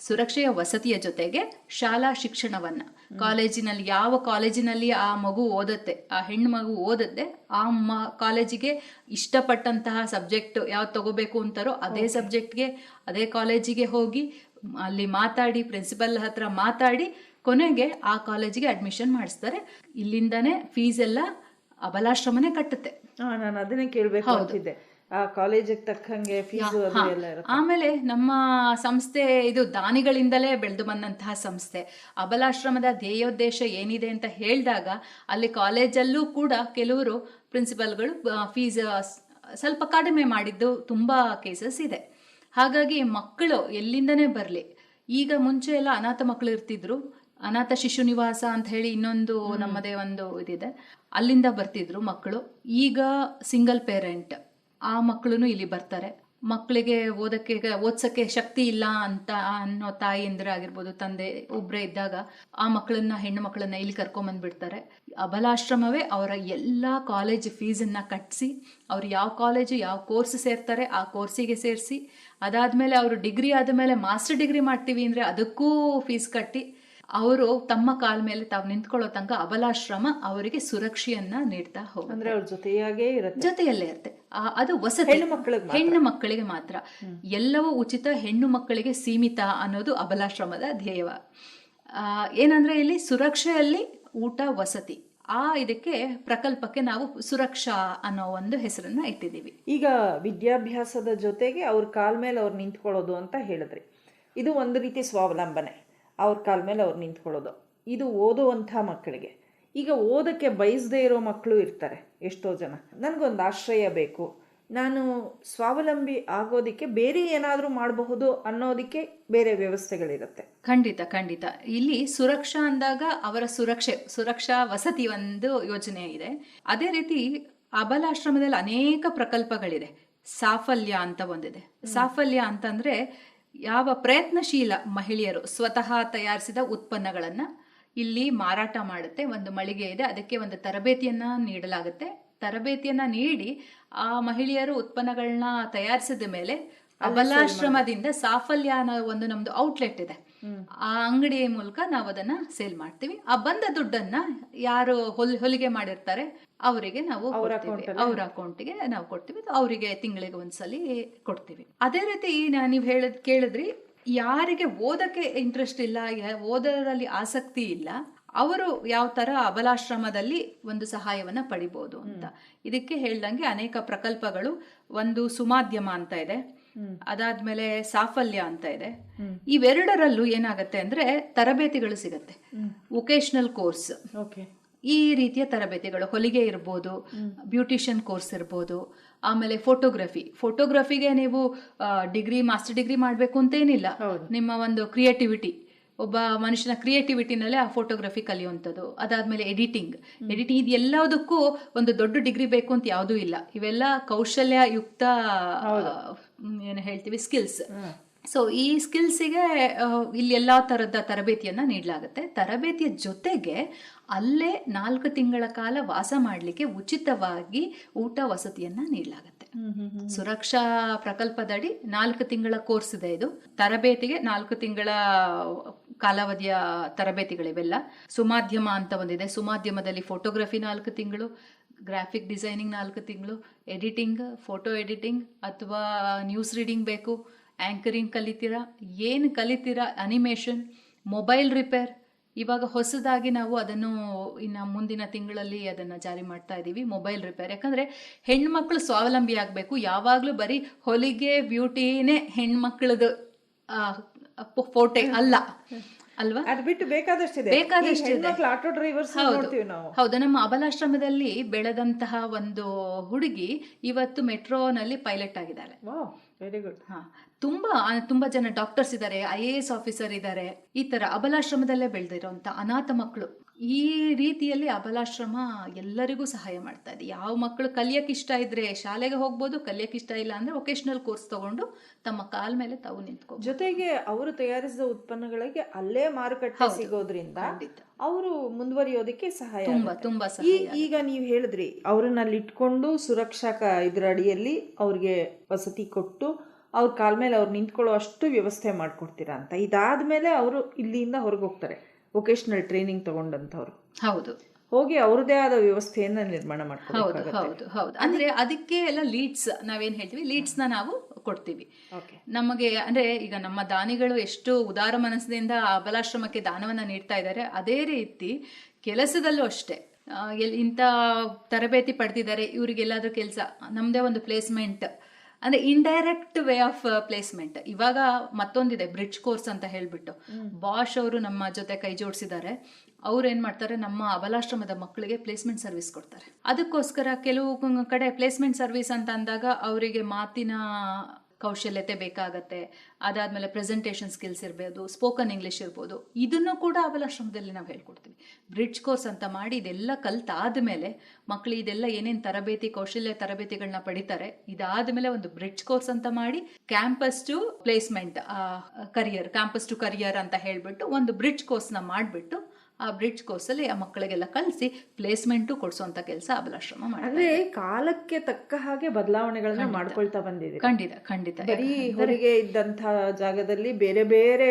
ಸುರಕ್ಷೆಯ ವಸತಿಯ ಜೊತೆಗೆ ಶಾಲಾ ಶಿಕ್ಷಣವನ್ನ. ಕಾಲೇಜಿನಲ್ಲಿ ಯಾವ ಕಾಲೇಜಿನಲ್ಲಿ ಆ ಮಗು ಓದತ್ತೆ ಆ ಹೆಣ್ಣು ಮಗು ಓದತ್ತೆ ಆ ಮ ಕಾಲೇಜಿಗೆ ಇಷ್ಟಪಟ್ಟಂತಹ ಸಬ್ಜೆಕ್ಟ್ ಯಾವ್ದು ತಗೋಬೇಕು ಅಂತಾರೋ ಅದೇ ಸಬ್ಜೆಕ್ಟ್ಗೆ ಅದೇ ಕಾಲೇಜಿಗೆ ಹೋಗಿ ಅಲ್ಲಿ ಮಾತಾಡಿ ಪ್ರಿನ್ಸಿಪಲ್ ಹತ್ರ ಮಾತಾಡಿ ಕೊನೆಗೆ ಆ ಕಾಲೇಜಿಗೆ ಅಡ್ಮಿಷನ್ ಮಾಡಿಸ್ತಾರೆ. ಇಲ್ಲಿಂದಾನೇ ಫೀಸ್ ಎಲ್ಲ ಅಬಲಾಶ್ರಮನೇ ಕಟ್ಟುತ್ತೆ. ನಾನು ಅದನ್ನೇ ಕೇಳಬೇಕು ಅಂತಿದ್ದೆ. ಕಾಲೇಜಿಗೆ ತಕ್ಕಂಗೆ ಫೀಸು ಎಲ್ಲ ಆಮೇಲೆ ನಮ್ಮ ಸಂಸ್ಥೆ ಇದು ದಾನಿಗಳಿಂದಲೇ ಬೆಳೆದು ಬಂದಂತಹ ಸಂಸ್ಥೆ. ಅಬಲಾಶ್ರಮದ ಧ್ಯೇಯೋದ್ದೇಶ ಏನಿದೆ ಅಂತ ಹೇಳಿದಾಗ ಅಲ್ಲಿ ಕಾಲೇಜಲ್ಲೂ ಕೂಡ ಕೆಲವರು ಪ್ರಿನ್ಸಿಪಲ್ಗಳು ಫೀಸ್ ಸ್ವಲ್ಪ ಕಡಿಮೆ ಮಾಡಿದ್ದು ತುಂಬಾ ಕೇಸಸ್ ಇದೆ. ಹಾಗಾಗಿ ಮಕ್ಕಳು ಎಲ್ಲಿಂದನೇ ಬರಲಿ ಈಗ ಮುಂಚೆ ಎಲ್ಲ ಅನಾಥ ಮಕ್ಕಳು ಇರ್ತಿದ್ರು ಅನಾಥ ಶಿಶು ನಿವಾಸ ಅಂತ ಹೇಳಿ ಇನ್ನೊಂದು ನಮ್ಮದೇ ಒಂದು ಇದಿದೆ. ಅಲ್ಲಿಂದ ಬರ್ತಿದ್ರು ಮಕ್ಕಳು. ಈಗ ಸಿಂಗಲ್ ಪೇರೆಂಟ್ ಆ ಮಕ್ಕಳು ಇಲ್ಲಿ ಬರ್ತಾರೆ. ಮಕ್ಕಳಿಗೆ ಓದಕ್ಕೆ, ಓದ್ಸಕ್ಕೆ ಶಕ್ತಿ ಇಲ್ಲ ಅಂತ ಅನ್ನೋ ತಾಯಿಯಂದ್ರಾಗಿರ್ಬೋದು ತಂದೆ ಒಬ್ಬರೇ ಇದ್ದಾಗ ಆ ಮಕ್ಕಳನ್ನ, ಹೆಣ್ಣು ಮಕ್ಕಳನ್ನ ಇಲ್ಲಿ ಕರ್ಕೊಂಬಂದ್ಬಿಡ್ತಾರೆ. ಅಬಲಾಶ್ರಮವೇ ಅವರ ಎಲ್ಲ ಕಾಲೇಜ್ ಫೀಸನ್ನ ಕಟ್ಟಿಸಿ ಅವ್ರು ಯಾವ ಕಾಲೇಜು ಯಾವ ಕೋರ್ಸ್ ಸೇರ್ತಾರೆ ಆ ಕೋರ್ಸಿಗೆ ಸೇರಿಸಿ, ಅದಾದಮೇಲೆ ಅವರು ಡಿಗ್ರಿ ಆದಮೇಲೆ ಮಾಸ್ಟರ್ ಡಿಗ್ರಿ ಮಾಡ್ತೀವಿ ಅಂದ್ರೆ ಅದಕ್ಕೂ ಫೀಸ್ ಕಟ್ಟಿ ಅವರು ತಮ್ಮ ಕಾಲ ಮೇಲೆ ತಾವು ನಿಂತ್ಕೊಳ್ಳೋ ತನಕ ಅಬಲಾಶ್ರಮ ಅವರಿಗೆ ಸುರಕ್ಷೆಯನ್ನ ನೀಡ್ತಾ ಹೋಗುತ್ತೆ. ಅಂದ್ರೆ ಅವ್ರ ಜೊತೆಯಾಗೇ ಇರುತ್ತೆ. ಜೊತೆಯಲ್ಲೇ ಇರುತ್ತೆ. ಅದು ವಸತಿ. ಹೆಣ್ಣು ಮಕ್ಕಳಿಗೆ ಮಾತ್ರ. ಹೆಣ್ಣು ಮಕ್ಕಳಿಗೆ ಮಾತ್ರ. ಎಲ್ಲವೂ ಉಚಿತ ಹೆಣ್ಣು ಮಕ್ಕಳಿಗೆ ಸೀಮಿತ ಅನ್ನೋದು ಅಬಲಾಶ್ರಮದ ಧ್ಯೇಯವ ಆ, ಏನಂದ್ರೆ ಇಲ್ಲಿ ಸುರಕ್ಷೆಯಲ್ಲಿ ಊಟ ವಸತಿ. ಆ ಇದಕ್ಕೆ ಪ್ರಕಲ್ಪಕ್ಕೆ ನಾವು ಸುರಕ್ಷಾ ಅನ್ನೋ ಒಂದು ಹೆಸರನ್ನ ಇಟ್ಟಿದ್ದೀವಿ. ಈಗ ವಿದ್ಯಾಭ್ಯಾಸದ ಜೊತೆಗೆ ಅವ್ರ ಕಾಲ ಮೇಲೆ ಅವ್ರು ನಿಂತ್ಕೊಳ್ಳೋದು ಅಂತ ಹೇಳಿದ್ರಿ. ಇದು ಒಂದು ರೀತಿ ಸ್ವಾವಲಂಬನೆ. ಅವ್ರ ಕಾಲ ಮೇಲೆ ಅವ್ರು ನಿಂತ್ಕೊಳ್ಳೋದು. ಇದು ಓದುವಂಥ ಮಕ್ಕಳಿಗೆ. ಈಗ ಓದಕ್ಕೆ ಬಯಸದೇ ಇರೋ ಮಕ್ಕಳು ಇರ್ತಾರೆ ಎಷ್ಟೋ ಜನ. ನನಗೊಂದು ಆಶ್ರಯ ಬೇಕು. ನಾನು ಸ್ವಾವಲಂಬಿ ಆಗೋದಕ್ಕೆ ಬೇರೆ ಏನಾದರೂ ಮಾಡಬಹುದು ಅನ್ನೋದಕ್ಕೆ ಬೇರೆ ವ್ಯವಸ್ಥೆಗಳಿರುತ್ತೆ. ಖಂಡಿತ ಖಂಡಿತ. ಇಲ್ಲಿ ಸುರಕ್ಷಾ ಅಂದಾಗ ಅವರ ಸುರಕ್ಷೆ ಸುರಕ್ಷಾ ವಸತಿ ಒಂದು ಯೋಜನೆ ಇದೆ. ಅದೇ ರೀತಿ ಅಬಲಾಶ್ರಮದಲ್ಲಿ ಅನೇಕ ಪ್ರಕಲ್ಪಗಳಿದೆ. ಸಾಫಲ್ಯ ಅಂತ ಒಂದಿದೆ. ಸಾಫಲ್ಯ ಅಂತಂದ್ರೆ ಯಾವ ಪ್ರಯತ್ನಶೀಲ ಮಹಿಳೆಯರು ಸ್ವತಃ ತಯಾರಿಸಿದ ಉತ್ಪನ್ನಗಳನ್ನು ಇಲ್ಲಿ ಮಾರಾಟ ಮಾಡುತ್ತೆ. ಒಂದು ಮಳಿಗೆ ಇದೆ ಅದಕ್ಕೆ ಒಂದು ತರಬೇತಿಯನ್ನ ನೀಡಲಾಗುತ್ತೆ. ತರಬೇತಿಯನ್ನ ನೀಡಿ ಆ ಮಹಿಳೆಯರು ಉತ್ಪನ್ನಗಳನ್ನ ತಯಾರಿಸಿದ ಮೇಲೆ ಅಬಲಾಶ್ರಮದಿಂದ ಸಾಫಲ್ಯ ಅನ್ನೋ ಒಂದು ನಮ್ದು ಔಟ್ಲೆಟ್ ಇದೆ. ಆ ಅಂಗಡಿ ಮೂಲಕ ನಾವು ಅದನ್ನ ಸೇಲ್ ಮಾಡ್ತೀವಿ. ಆ ಬಂದ ದುಡ್ಡನ್ನ ಯಾರು ಹೊಲ್ ಹೊಲಿಗೆ ಮಾಡಿರ್ತಾರೆ ಅವರಿಗೆ ನಾವು ಕೊಡ್ತೀವಿ. ಅವ್ರ ಅಕೌಂಟ್ಗೆ ನಾವು ಕೊಡ್ತೀವಿ. ಅವರಿಗೆ ತಿಂಗಳಿಗೆ ಒಂದ್ಸಲಿ ಕೊಡ್ತೀವಿ. ಅದೇ ರೀತಿ ನಾ- ನೀವು ಹೇಳದ್ ಕೇಳಿದ್ರಿ ಯಾರಿಗೆ ಓದಕ್ಕೆ ಇಂಟ್ರೆಸ್ಟ್ ಇಲ್ಲ ಓದರಲ್ಲಿ ಓದೋದ್ರಲ್ಲಿ ಆಸಕ್ತಿ ಇಲ್ಲ ಅವರು ಯಾವ ತರ ಅಬಲಾಶ್ರಮದಲ್ಲಿ ಒಂದು ಸಹಾಯವನ್ನ ಪಡಿಬಹುದು ಅಂತ. ಇದಕ್ಕೆ ಹೇಳ್ದಂಗೆ ಅನೇಕ ಪ್ರಕಲ್ಪಗಳು ಒಂದು ಸುಮಾಧ್ಯಮ ಅಂತ ಇದೆ. ಅದಾದ್ಮೇಲೆ ಸಾಫಲ್ಯ ಅಂತ ಇದೆ. ಇವೆರಡರಲ್ಲೂ ಏನಾಗತ್ತೆ ಅಂದ್ರೆ ತರಬೇತಿಗಳು ಸಿಗತ್ತೆ. Vocational course okay. ಈ ರೀತಿಯ ತರಬೇತಿಗಳು ಹೊಲಿಗೆ ಇರ್ಬೋದು ಬ್ಯೂಟಿಷಿಯನ್ ಕೋರ್ಸ್ ಇರ್ಬೋದು ಆಮೇಲೆ ಫೋಟೋಗ್ರಫಿ ಫೋಟೋಗ್ರಫಿಗೆ ನೀವು ಡಿಗ್ರಿ ಮಾಸ್ಟರ್ ಡಿಗ್ರಿ ಮಾಡಬೇಕು ಅಂತೇನಿಲ್ಲ ನಿಮ್ಮ ಒಂದು ಕ್ರಿಯೇಟಿವಿಟಿ ಒಬ್ಬ ಮನುಷ್ಯನ ಕ್ರಿಯೇಟಿವಿಟಿನಲ್ಲೇ ಆ ಫೋಟೋಗ್ರಫಿ ಕಲಿಯುವಂಥದ್ದು. ಅದಾದಮೇಲೆ ಎಡಿಟಿಂಗ್ ಎಡಿಟಿಂಗ್ ಇದು ಎಲ್ಲದಕ್ಕೂ ಒಂದು ದೊಡ್ಡ ಡಿಗ್ರಿ ಬೇಕು ಅಂತ ಯಾವುದೂ ಇಲ್ಲ. ಇವೆಲ್ಲ ಕೌಶಲ್ಯಯುಕ್ತ ಏನು ಹೇಳ್ತೀವಿ ಸ್ಕಿಲ್ಸ್ ಸೊ ಈ ಸ್ಕಿಲ್ಸಿಗೆ ಇಲ್ಲಿ ಎಲ್ಲ ಥರದ ತರಬೇತಿಯನ್ನು ನೀಡಲಾಗುತ್ತೆ. ತರಬೇತಿಯ ಜೊತೆಗೆ ಅಲ್ಲೇ ನಾಲ್ಕು ತಿಂಗಳ ಕಾಲ ವಾಸ ಮಾಡಲಿಕ್ಕೆ ಉಚಿತವಾಗಿ ಊಟ ವಸತಿಯನ್ನು ನೀಡಲಾಗುತ್ತೆ. ಸುರಕ್ಷಾ ಪ್ರಕಲ್ಪದಡಿ ನಾಲ್ಕು ತಿಂಗಳ ಕೋರ್ಸ್ ಇದೆ ಇದು. ತರಬೇತಿಗೆ ನಾಲ್ಕು ತಿಂಗಳ ಕಾಲಾವಧಿಯ ತರಬೇತಿಗಳಿವೆಲ್ಲ. ಸುಮಾಧ್ಯಮ ಅಂತ ಒಂದಿದೆ. ಸುಮಾಧ್ಯಮದಲ್ಲಿ ಫೋಟೋಗ್ರಫಿ ನಾಲ್ಕು ತಿಂಗಳು, ಗ್ರಾಫಿಕ್ ಡಿಸೈನಿಂಗ್ ನಾಲ್ಕು ತಿಂಗಳು, ಎಡಿಟಿಂಗ್, ಫೋಟೋ ಎಡಿಟಿಂಗ್ ಅಥವಾ ನ್ಯೂಸ್ ರೀಡಿಂಗ್ ಬೇಕು, ಆಂಕರಿಂಗ್ ಕಲಿತೀರಾ, ಏನು ಕಲಿತೀರಾ, ಅನಿಮೇಷನ್, ಮೊಬೈಲ್ ರಿಪೇರ್ ಇವಾಗ ಹೊಸದಾಗಿ ನಾವು ಅದನ್ನು ಇನ್ನು ಮುಂದಿನ ತಿಂಗಳಲ್ಲಿ ಅದನ್ನು ಜಾರಿ ಮಾಡ್ತಾ ಇದ್ದೀವಿ ಮೊಬೈಲ್ ರಿಪೇರ್ ಯಾಕಂದರೆ ಹೆಣ್ಮಕ್ಳು ಸ್ವಾವಲಂಬಿ ಆಗಬೇಕು. ಯಾವಾಗಲೂ ಬರೀ ಹೊಲಿಗೆ ಬ್ಯೂಟಿನೇ ಹೆಣ್ಮಕ್ಳದು ಫೋಟೆ ಅಲ್ಲ. ಅಲ್ವಾ? ಅದು ಬಿಟ್ಟು ಬೇಕಾದಷ್ಟಿದೆ. ಬೇಕಾದಷ್ಟಿದೆ. ಆಟೋ ಡ್ರೈವರ್ಸ್ ನೋಡ್ತೀವಿ ನಾವು. ಹೌದು. ನಮ್ಮ ಅಬಲಾಶ್ರಮದಲ್ಲಿ ಬೆಳೆದಂತಹ ಒಂದು ಹುಡುಗಿ ಇವತ್ತು ಮೆಟ್ರೋನಲ್ಲಿ ಪೈಲಟ್ ಆಗಿದ್ದಾಳೆ. ವೆರಿ ಗುಡ್ ಹಾ. ತುಂಬಾ ತುಂಬಾ ಜನ ಡಾಕ್ಟರ್ಸ್ ಇದ್ದಾರೆ ಐ ಎ ಎಸ್ ಆಫೀಸರ್ ಇದ್ದಾರೆ ಈ ತರ ಅಬಲಾಶ್ರಮದಲ್ಲೇ ಬೆಳೆದಿರೋಂಥ ಅನಾಥ ಮಕ್ಕಳು ಈ ರೀತಿಯಲ್ಲಿ ಅಬಲಾಶ್ರಮ ಎಲ್ಲರಿಗೂ ಸಹಾಯ ಮಾಡ್ತಾ ಇದೆ. ಯಾವ ಮಕ್ಕಳು ಕಲಿಯಕ್ಕೆ ಇಷ್ಟ ಇದ್ರೆ ಶಾಲೆಗೆ ಹೋಗ್ಬೋದು ಕಲಿಯಕ್ಕೆ ಇಷ್ಟ ಇಲ್ಲ ಅಂದ್ರೆ ವೊಕೇಶನಲ್ ಕೋರ್ಸ್ ತಗೊಂಡು ತಮ್ಮ ಕಾಲ್ ಮೇಲೆ ತಾವು ನಿಂತ್ಕೊ ಜೊತೆಗೆ ಅವರು ತಯಾರಿಸಿದ ಉತ್ಪನ್ನಗಳಿಗೆ ಅಲ್ಲೇ ಮಾರುಕಟ್ಟೆ ಸಿಗೋದ್ರಿಂದ. ಅವರು ಮುಂದುವರಿಯೋದಕ್ಕೆ ಸಹಾಯ ತುಂಬಾ ತುಂಬಾ ಸಹಾಯ ಈಗ ನೀವು ಹೇಳಿದ್ರಿ ಅವ್ರನ್ನ ಅಲ್ಲಿ ಇಟ್ಕೊಂಡು ಸುರಕ್ಷಾ ಇದ್ರ ಅಡಿಯಲ್ಲಿ ಅವ್ರಿಗೆ ವಸತಿ ಕೊಟ್ಟು ಅವ್ರ ಕಾಲ ಮೇಲೆ ಅವ್ರು ನಿಂತ್ಕೊಳ್ಳೋ ಅಷ್ಟು ವ್ಯವಸ್ಥೆ ಮಾಡಿಕೊಡ್ತೀರಾ ಅಂತ. ಇದಾದ ಮೇಲೆ ಅವರು ಇಲ್ಲಿಂದ ಹೊರಗೆ ಹೋಗ್ತಾರೆ. ವೊಕೇಶ್ನಲ್ ಟ್ರೈನಿಂಗ್ ತಗೊಂಡಂಥವ್ರು. ಹೌದು. ಹೋಗಿ ಅವ್ರದೇ ಆದ ವ್ಯವಸ್ಥೆಯನ್ನ ನಿರ್ಮಾಣ ಹೌದು ಹೌದು ಹೌದು. ಅಂದ್ರೆ ಅದಕ್ಕೆ ಎಲ್ಲ ಲೀಡ್ಸ್ ನಾವೇನ್ ಹೇಳ್ತೀವಿ? ಲೀಡ್ಸ್ನ ನಾವು ಕೊಡ್ತೀವಿ. ನಮಗೆ ಅಂದ್ರೆ ಈಗ ನಮ್ಮ ದಾನಿಗಳು ಎಷ್ಟು ಉದಾರ ಮನಸ್ಸಿನಿಂದ ಅಬಲಾಶ್ರಮಕ್ಕೆ ದಾನವನ್ನ ನೀಡ್ತಾ ಇದ್ದಾರೆ ಅದೇ ರೀತಿ ಕೆಲಸದಲ್ಲೂ ಅಷ್ಟೇ. ಎಲ್ಲಿ ಎಲ್ ಇಂಥ ತರಬೇತಿ ಪಡೆದಿದ್ದಾರೆ ಇವ್ರಿಗೆಲ್ಲಾದ್ರೂ ಕೆಲಸ ನಮ್ದೇ ಒಂದು ಪ್ಲೇಸ್ಮೆಂಟ್ ಅಂದ್ರೆ ಇಂಡೈರೆಕ್ಟ್ ವೇ ಆಫ್ ಪ್ಲೇಸ್ಮೆಂಟ್ ಇವಾಗ ಮತ್ತೊಂದಿದೆ ಬ್ರಿಡ್ಜ್ ಕೋರ್ಸ್ ಅಂತ ಹೇಳ್ಬಿಟ್ಟು. ಬಾಷ್ ಅವರು ನಮ್ಮ ಜೊತೆ ಕೈ ಜೋಡಿಸಿದ್ದಾರೆ. ಅವ್ರು ಏನ್ ಮಾಡ್ತಾರೆ ನಮ್ಮ ಅಬಲಾಶ್ರಮದ ಮಕ್ಕಳಿಗೆ ಪ್ಲೇಸ್ಮೆಂಟ್ ಸರ್ವಿಸ್ ಕೊಡ್ತಾರೆ. ಅದಕ್ಕೋಸ್ಕರ ಕೆಲವು ಕಡೆ ಪ್ಲೇಸ್ಮೆಂಟ್ ಸರ್ವಿಸ್ ಅಂತ ಅಂದಾಗ ಅವರಿಗೆ ಮಾತಿನ ಕೌಶಲ್ಯತೆ ಬೇಕಾಗತ್ತೆ. ಅದಾದಮೇಲೆ ಪ್ರೆಸೆಂಟೇಷನ್ ಸ್ಕಿಲ್ಸ್ ಇರ್ಬೋದು ಸ್ಪೋಕನ್ ಇಂಗ್ಲಿಷ್ ಇರ್ಬೋದು. ಇದನ್ನು ಕೂಡ ಅಬಲಾಶ್ರಮದಲ್ಲಿ ನಾವು ಹೇಳ್ಕೊಡ್ತೀವಿ. ಬ್ರಿಡ್ಜ್ ಕೋರ್ಸ್ ಅಂತ ಮಾಡಿ ಇದೆಲ್ಲ ಕಲ್ತಾದ್ಮೇಲೆ ಮಕ್ಕಳು ಇದೆಲ್ಲ ಏನೇನು ತರಬೇತಿ, ಕೌಶಲ್ಯ ತರಬೇತಿಗಳನ್ನ ಪಡಿತಾರೆ, ಇದಾದ್ಮೇಲೆ ಒಂದು ಬ್ರಿಡ್ಜ್ ಕೋರ್ಸ್ ಅಂತ ಮಾಡಿ campus to placement career campus to career ಅಂತ ಹೇಳ್ಬಿಟ್ಟು ಒಂದು ಬ್ರಿಡ್ಜ್ ಕೋರ್ಸ್ನ ಮಾಡಿಬಿಟ್ಟು ಆ ಬ್ರಿಡ್ಜ್ ಕೋರ್ಸಲ್ಲಿ ಆ ಮಕ್ಕಳಿಗೆಲ್ಲ ಕಳಿಸಿ ಪ್ಲೇಸ್ಮೆಂಟು ಕೊಡಿಸುವಂತ ಕೆಲಸ ಅಬಲಾಶ್ರಮ ಮಾಡಿದೆ ಕಾಲಕ್ಕೆ ತಕ್ಕ ಹಾಗೆ ಬದಲಾವಣೆಗಳನ್ನ ಮಾಡ್ಕೊಳ್ತಾ ಬಂದಿದೆ ಖಂಡಿತ ಖಂಡಿತ. ಬರೀ ಹೊರಗೆ ಇದ್ದಂತ ಜಾಗದಲ್ಲಿ ಬೇರೆ ಬೇರೆ